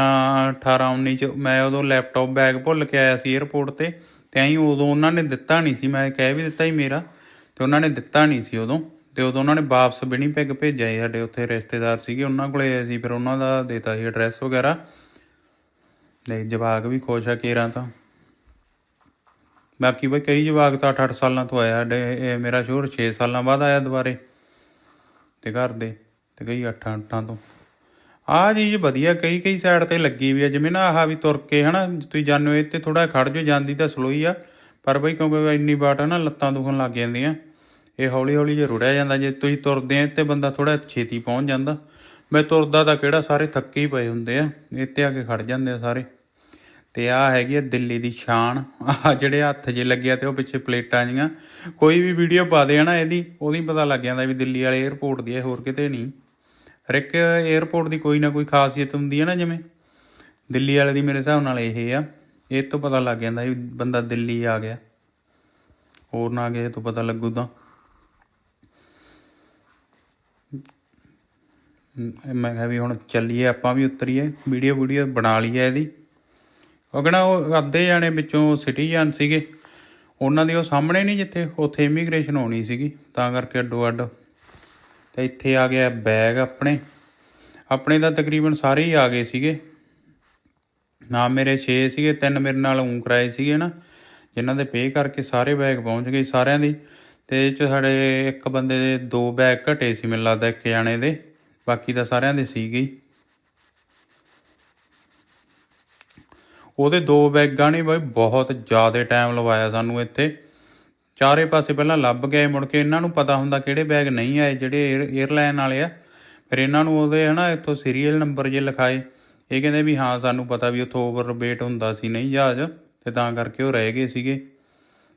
18 19 ਚ। ਮੈਂ ਉਦੋਂ ਲੈਪਟਾਪ ਬੈਗ ਭੁੱਲ ਕੇ ਆਇਆ ਸੀ 에어ਪੋਰਟ ਤੇ। ਤੇ ਐਂ ਉਦੋਂ ਉਹਨਾਂ ਨੇ ਦਿੱਤਾ ਨਹੀਂ ਸੀ। ਮੈਂ ਕਹਿ ਵੀ ਦਿੱਤਾ ਹੀ ਮੇਰਾ। ਤੇ ਉਹਨਾਂ ਨੇ ਦਿੱਤਾ ਨਹੀਂ ਸੀ ਉਦੋਂ। ਤੇ ਉਦੋਂ ਉਹਨਾਂ ਨੇ ਵਾਪਸ ਵਿਨੀਪੈਗ ਭੇਜਿਆ ਸੀ ਸਾਡੇ ਉੱਥੇ ਰਿਸ਼ਤੇਦਾਰ ਸੀਗੇ, ਉਹਨਾਂ ਕੋਲੇ ਅਸੀਂ ਫਿਰ ਉਹਨਾਂ ਦਾ ਦੇਤਾ ਸੀ ਐਡਰੈਸ ਵਗੈਰਾ। ਤੇ ਜਵਾਕ ਵੀ ਖੁਸ਼ ਆ ਕੇਰਾਂ ਤਾਂ। ਬਾਕੀ ਬਈ ਕਈ ਜਵਾਕ ਤਾਂ 8-8 ਸਾਲਾਂ ਤੋਂ ਆਇਆ, ਸਾਡੇ ਮੇਰਾ ਸ਼ੋਰ 6 ਸਾਲਾਂ ਬਾਅਦ ਆਇਆ ਦੁਬਾਰੇ। ਤੇ ਘਰ ਦੇ, ਤੇ ਕਈ 8-8 ਤੋਂ। ਆਹ ਚੀਜ਼ ਵਧੀਆ, ਕਈ ਕਈ ਸਾਈਡ ਤੇ ਲੱਗੀ ਵੀ ਆ, ਜਿਵੇਂ ਨਾ ਆਹ ਵੀ ਤੁਰ ਕੇ ਹਨਾ, ਤੁਸੀਂ ਜਾਣੋ ਇਹ ਤੇ ਥੋੜਾ ਖੜ ਜੋ ਜਾਂਦੀ ਤਾਂ ਸਲੋਈ ਆ। ਪਰ ਬਈ ਕਿਉਂਕਿ ਇੰਨੀ ਬਾਟ ਆ ਨਾ, ਲੱਤਾਂ ਦੁਖਣ ਲੱਗ ਜਾਂਦੀਆਂ। ਇਹ ਹੌਲੀ ਹੌਲੀ ਜੇ ਰੁੜਿਆ ਜਾਂਦਾ, ਜੇ ਤੁਸੀਂ ਤੁਰਦੇ ਆ ਤੇ ਬੰਦਾ ਥੋੜਾ ਛੇਤੀ ਪਹੁੰਚ ਜਾਂਦਾ। ਮੈਂ ਤੁਰਦਾ ਤਾਂ ਕਿਹੜਾ, ਸਾਰੇ ਥੱਕੇ ਹੀ ਪਏ ਹੁੰਦੇ ਆ। ਇੱਥੇ ਆ ਕੇ ਖੜ ਜਾਂਦੇ ਆ ਸਾਰੇ। ਤੇ ਆ ਹੈਗੀ ਆ ਦਿੱਲੀ ਦੀ ਸ਼ਾਨ। ਆ ਜਿਹੜੇ ਹੱਥ ਜੇ ਲੱਗਿਆ ਤੇ ਉਹ ਪਿੱਛੇ ਪਲੇਟਾਂ ਜੀਆਂ। ਕੋਈ ਵੀ ਵੀਡੀਓ ਪਾ ਦੇ ਨਾ ਇਹਦੀ, ਉਹਦੀ ਪਤਾ ਲੱਗ ਜਾਂਦਾ ਵੀ ਦਿੱਲੀ ਵਾਲੇ 에ਅਰਪੋਰਟ ਦੀ ਹੈ ਹੋਰ ਕਿਤੇ ਨਹੀਂ। ਹਰ ਇੱਕ 에ਅਰਪੋਰਟ ਦੀ ਕੋਈ ਨਾ ਕੋਈ ਖਾਸੀਅਤ ਹੁੰਦੀ ਹੈ ਨਾ ਜਿਵੇਂ। ਦਿੱਲੀ ਵਾਲੇ ਦੀ ਮੇਰੇ ਹਿਸਾਬ ਨਾਲ ਇਹ ਆ। ਇਹ ਤੋਂ ਪਤਾ ਲੱਗ ਜਾਂਦਾ ਵੀ ਬੰਦਾ ਦਿੱਲੀ ਆ ਗਿਆ। ਹੋਰ ਨਾ ਗਏ ਤੋਂ ਪਤਾ ਲੱਗੂ ਤਾਂ। ਮੈਂ ਕਿਹਾ ਵੀ ਹੁਣ ਚੱਲੀਏ, ਆਪਾਂ ਵੀ ਉਤਰੀਏ ਵੀਡੀਓ ਵੀਡੀਓ ਬਣਾ ਲਈਏ ਇਹਦੀ। ਉਹ ਕਹਿੰਦਾ ਉਹ ਅੱਧੇ ਜਾਣੇ ਵਿੱਚੋਂ ਸਿਟੀਜ਼ਨ ਸੀਗੇ। ਉਹਨਾਂ ਦੀ ਉਹ ਸਾਹਮਣੇ ਨਹੀਂ ਜਿੱਥੇ, ਉੱਥੇ ਇਮੀਗ੍ਰੇਸ਼ਨ ਹੋਣੀ ਸੀਗੀ, ਤਾਂ ਕਰਕੇ ਅੱਡੋ ਅੱਡ। ਤੇ ਇੱਥੇ ਆ ਗਿਆ ਬੈਗ ਆਪਣੇ। ਆਪਣੇ ਤਾਂ ਤਕਰੀਬਨ ਸਾਰੇ ਹੀ ਆ ਗਏ ਸੀਗੇ। ਨਾ ਮੇਰੇ 6 ਸੀਗੇ, ਤਿੰਨ ਮੇਰੇ ਨਾਲ ਉਂ ਕਰਾਏ ਸੀਗੇ ਨਾ, ਜਿਨ੍ਹਾਂ ਦੇ ਪੇ ਕਰਕੇ ਸਾਰੇ ਬੈਗ ਪਹੁੰਚ ਗਏ ਸਾਰਿਆਂ ਦੀ। ਤੇ ਇਹ 'ਚ ਸਾਡੇ ਇੱਕ ਬੰਦੇ ਦੇ ਦੋ ਬੈਗ ਘਟੇ ਸੀ, ਮੈਨੂੰ ਲੱਗਦਾ ਇੱਕ ਜਾਣੇ ਦੇ। ਬਾਕੀ ਤਾਂ ਸਾਰਿਆਂ ਦੇ ਸੀਗੇ ਹੀ। ਉਹਦੇ ਦੋ ਬੈਗਾਂ ਨੇ ਬਈ ਬਹੁਤ ਜ਼ਿਆਦਾ ਟਾਈਮ ਲਵਾਇਆ ਸਾਨੂੰ ਇੱਥੇ। ਚਾਰੇ ਪਾਸੇ ਪਹਿਲਾਂ ਲੱਭ ਗਏ ਮੁੜ ਕੇ ਇਹਨਾਂ ਨੂੰ ਪਤਾ ਹੁੰਦਾ ਕਿਹੜੇ ਬੈਗ ਨਹੀਂ ਆਏ, ਜਿਹੜੇ 에ਅਰਲਾਈਨ ਵਾਲੇ ਆ। ਫਿਰ ਇਹਨਾਂ ਨੂੰ ਉਹਦੇ ਹਨਾ, ਇੱਥੋਂ ਸੀਰੀਅਲ ਨੰਬਰ ਜੇ ਲਿਖਾਏ। ਇਹ ਕਹਿੰਦੇ ਵੀ ਹਾਂ, ਸਾਨੂੰ ਪਤਾ ਵੀ ਉੱਥੋਂ ਓਵਰ ਵੇਟ ਹੁੰਦਾ ਸੀ ਨਹੀਂ ਜਹਾਜ਼, ਤੇ ਤਾਂ ਕਰਕੇ ਉਹ ਰਹਿ ਗਏ ਸੀਗੇ।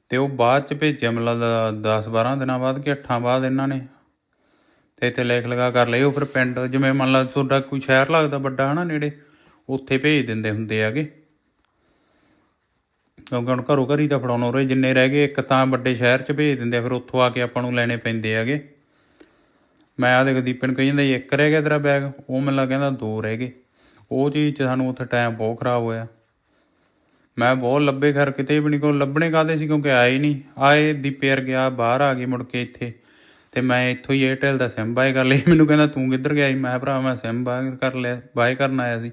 ਤੇ ਉਹ ਬਾਅਦ ਚ ਭੇਜਿਆ, ਮਤਲਬ 10 12 ਦਿਨਾਂ ਬਾਅਦ ਕਿ 8 ਬਾਅਦ ਇਹਨਾਂ ਨੇ ਤੇ ਇੱਥੇ ਲੇਖ ਲਗਾ ਕਰ ਲਏ ਉਹ ਫਿਰ ਪਿੰਡ ਜਿਵੇਂ ਮੰਨ ਲਾ ਤੁਹਾਡਾ ਕੋਈ ਸ਼ਹਿਰ ਲੱਗਦਾ ਵੱਡਾ ਹਨਾ ਨੇੜੇ ਉੱਥੇ ਭੇਜ ਦਿੰਦੇ ਹੁੰਦੇ ਆਗੇ ਕਿਉਂਕਿ ਹੁਣ ਘਰੋਂ ਘਰੀ ਤਾਂ ਫੜਾਉਣ ਉਰੇ ਜਿੰਨੇ ਰਹਿ ਗਏ ਇੱਕ ਤਾਂ ਵੱਡੇ ਸ਼ਹਿਰ 'ਚ ਭੇਜ ਦਿੰਦੇ ਆ ਫਿਰ ਉੱਥੋਂ ਆ ਕੇ ਆਪਾਂ ਨੂੰ ਲੈਣੇ ਪੈਂਦੇ ਆਗੇ ਮੈਂ ਆ ਦੇਖ ਦੀਪਨ ਕਹੀ ਜਾਂਦਾ ਸੀ, ਇੱਕ ਰਹਿ ਗਿਆ ਤੇਰਾ ਬੈਗ ਉਹ ਮੈਨੂੰ ਲੱਗਾ ਕਹਿੰਦਾ ਦੋ ਰਹਿ ਗਏ। ਉਹ ਚੀਜ਼ 'ਚ ਸਾਨੂੰ ਉੱਥੇ ਟਾਈਮ ਬਹੁਤ ਖਰਾਬ ਹੋਇਆ। ਮੈਂ ਬਹੁਤ ਲੱਭੇ ਖਰ ਕਿਤੇ ਵੀ ਨਹੀਂ ਕੋ ਲੱਭਣੇ ਕਾਦੇ ਸੀ ਕਿਉਂਕਿ ਆਏ ਨਹੀਂ ਆਏ ਦੀਪੇ ਦੀਪੇਰ ਗਿਆ ਬਾਹਰ ਆ ਗਏ ਮੁੜ ਕੇ ਇੱਥੇ। ਤੇ ਮੈਂ ਇੱਥੋਂ ਹੀ 에ਅਰਟੈਲ ਦਾ ਸਿਮ ਬਾਏ ਕਰ ਲਈ ਮੈਨੂੰ ਕਹਿੰਦਾ ਤੂੰ ਕਿੱਧਰ ਗਿਆ ਸੀ? ਮੈਂ ਕਿਹਾ, ਭਰਾ ਮੈਂ ਸਿਮ ਬਾਏ ਕਰ ਲਿਆ ਬਾਏ ਕਰਨ ਆਇਆ ਸੀ।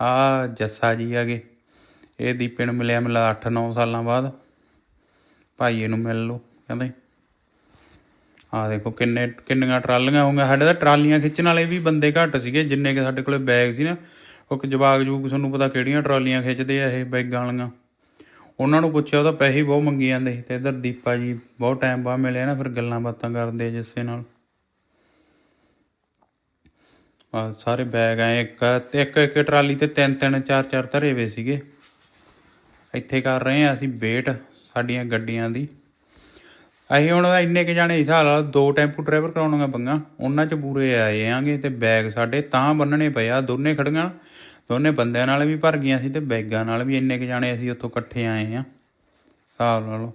ਆ ਜੱਸਾ ਜੀ ਆਗੇ ਇਹ ਦੀਪੇ ਨੂੰ ਮਿਲਿਆ ਮਿਲਾ 8-9 ਸਾਲਾਂ ਬਾਅਦ। ਭਾਈਏ ਨੂੰ ਮਿਲ ਲਓ ਕਹਿੰਦੇ। ਆ ਦੇਖੋ ਕਿੰਨੇ ਕਿੰਨੀਆਂ ਟਰਾਲੀਆਂ ਹੋਣਗੀਆਂ ਸਾਡੇ ਤਾਂ ਟਰਾਲੀਆਂ ਖਿੱਚਣ ਵਾਲੇ ਵੀ ਬੰਦੇ ਘੱਟ ਸੀਗੇ ਜਿੰਨੇ ਕਿ ਸਾਡੇ ਕੋਲੇ ਬੈਗ ਸੀ ਨਾ। ਉਹ ਕਿ ਜਵਾਗ ਜੂਗ ਤੁਹਾਨੂੰ ਪਤਾ ਕਿਹੜੀਆਂ ਟਰਾਲੀਆਂ ਖਿੱਚਦੇ ਆ ਇਹ ਬੈਗਾਂ ਵਾਲੀਆਂ। ਉਹਨਾਂ ਨੂੰ ਪੁੱਛਿਆ, ਉਹਦਾ ਪੈਸੇ ਹੀ ਬਹੁਤ ਮੰਗੀ ਜਾਂਦੇ ਸੀ ਤੇ ਇਧਰ ਦੀਪਾ ਜੀ ਬਹੁਤ ਟਾਈਮ ਬਾਅਦ ਮਿਲੇ ਨਾ, ਫਿਰ ਗੱਲਾਂ ਬਾਤਾਂ ਕਰਦੇ ਜਿਸੇ ਨਾਲ। ਆ ਸਾਰੇ ਬੈਗ ਆਏ, ਇੱਕ ਤੇ ਇੱਕ ਇੱਕ ਟਰਾਲੀ ਤੇ ਤਿੰਨ ਤਿੰਨ, ਚਾਰ ਚਾਰ ਧਰੇ ਹੋਏ ਸੀਗੇ। ਇੱਥੇ ਕਰ ਰਹੇ ਆ ਅਸੀਂ ਵੇਟ ਸਾਡੀਆਂ ਗੱਡੀਆਂ ਦੀ। ਅਸੀਂ ਹੁਣ ਇੰਨੇ ਕੁ ਜਾਣੇ ਹਿਸਾਬ ਨਾਲ ਦੋ ਟੈਂਪੂ ਡਰਾਈਵਰ ਕਰਾਉਣੀਆਂ ਪੰਗਾ ਉਹਨਾਂ ਚ ਪੂਰੇ ਆਏ ਆਂਗੇ ਤੇ ਬੈਗ ਸਾਡੇ ਤਾਂ ਬੰਨਣੇ ਪਏ ਆ ਦੋਨੇ ਖੜੀਆਂ ਦੋਨੇ ਬੰਦਿਆਂ ਨਾਲ ਵੀ ਭਰ ਗਈਆਂ ਸੀ ਤੇ ਬੈਗਾਂ ਨਾਲ ਵੀ ਇੰਨੇ ਕੁ ਜਾਣੇ ਅਸੀਂ ਉੱਥੋਂ ਇਕੱਠੇ ਆਏ ਆ। ਹਿਸਾਬ ਲਾ ਲਓ।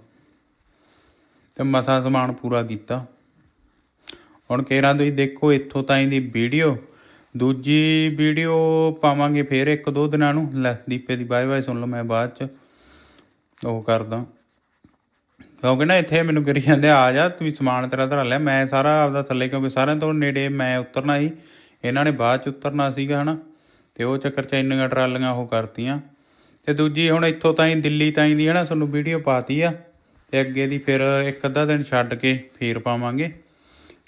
ਤੇ ਮਸਾ ਸਮਾਨ ਪੂਰਾ ਕੀਤਾ। ਹੁਣ ਕੇਰਾਂ ਤੁਸੀਂ ਦੇਖੋ, ਇੱਥੋਂ ਤਾਈਂ ਦੀ ਵੀਡੀਓ। ਦੂਜੀ ਵੀਡੀਓ ਪਾਵਾਂਗੇ ਫੇਰ ਇੱਕ ਦੋ ਦਿਨਾਂ ਨੂੰ। ਲੈ, ਦੀਪੇ ਦੀ ਬਾਏ ਬਾਏ ਸੁਣ ਲਓ ਮੈਂ ਬਾਅਦ ਚ। ਉਹ ਕਰਦਾ। ਕਿਉਂਕਿ ਨਾ ਇੱਥੇ ਮੈਨੂੰ ਕਰੀ ਜਾਂਦੇ, ਆ ਜਾ, ਤੂੰ ਸਮਾਨ ਤੇਰਾ ਧਰਾ ਲੈ। ਮੈਂ ਸਾਰਾ ਆਪਦਾ ਥੱਲੇ, ਕਿਉਂਕਿ ਸਾਰਿਆਂ ਤੋਂ ਨੇੜੇ ਮੈਂ ਉਤਰਨਾ ਸੀ। ਇਹਨਾਂ ਨੇ ਬਾਅਦ ਚ ਉਤਰਨਾ ਸੀਗਾ, ਹਨਾ। ਤੇ ਉਹ ਚੱਕਰ ਚ ਇੰਨੀਆਂ ਟਰਾਲੀਆਂ ਉਹ ਕਰਤੀਆਂ। ਤੇ ਦੂਜੀ ਹੁਣ ਇੱਥੋਂ ਤਾਈਂ ਦਿੱਲੀ ਤਾਈਂ ਦੀ ਹੈ ਨਾ ਤੁਹਾਨੂੰ ਵੀਡੀਓ ਪਾਤੀ ਆ। ਤੇ ਅੱਗੇ ਦੀ ਫਿਰ ਇੱਕ ਅੱਧਾ ਦਿਨ ਛੱਡ ਕੇ ਫੇਰ ਪਾਵਾਂਗੇ।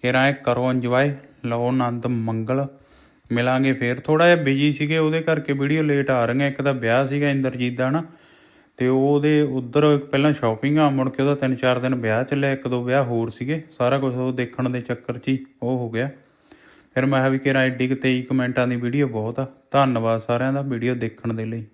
ਕਿਰਾਂ ਇਹ ਕਰੋ ਇੰਜੋਏ ਲਓ ਆਨੰਦ, ਮੰਗਲ। ਮਿਲਾਂਗੇ ਫੇਰ। ਥੋੜਾ ਜਿਹਾ ਬਿਜ਼ੀ ਸੀਗੇ, ਉਹਦੇ ਕਰਕੇ ਵੀਡੀਓ ਲੇਟ ਆ ਰਹੀਆਂ। ਇੱਕ ਤਾਂ ਵਿਆਹ ਸੀਗਾ ਇੰਦਰਜੀਤ ਦਾ ਨਾ ਤੇ ਉਹਦੇ ਉਧਰ ਪਹਿਲਾਂ ਸ਼ਾਪਿੰਗ ਆ, ਮੁੜ ਕੇ ਉਹਦਾ ਤਿੰਨ ਚਾਰ ਦਿਨ ਵਿਆਹ ਚੱਲਿਆ, ਇੱਕ ਦੋ ਵਿਆਹ ਹੋਰ ਸੀਗੇ। ਸਾਰਾ ਕੁਝ ਉਹ ਦੇਖਣ ਦੇ ਚੱਕਰ 'ਚ ਹੀ ਉਹ ਹੋ ਗਿਆ। ਫਿਰ ਮੈਂ ਕਿਹਾ ਵੀ ਕਿਰਾਂ ਐਡੀ ਕੁ 23 ਕਮੈਂਟਾਂ ਦੀ ਵੀਡੀਓ ਬਹੁਤ ਆ। ਧੰਨਵਾਦ ਸਾਰਿਆਂ ਦਾ ਵੀਡੀਓ ਦੇਖਣ ਦੇ ਲਈ।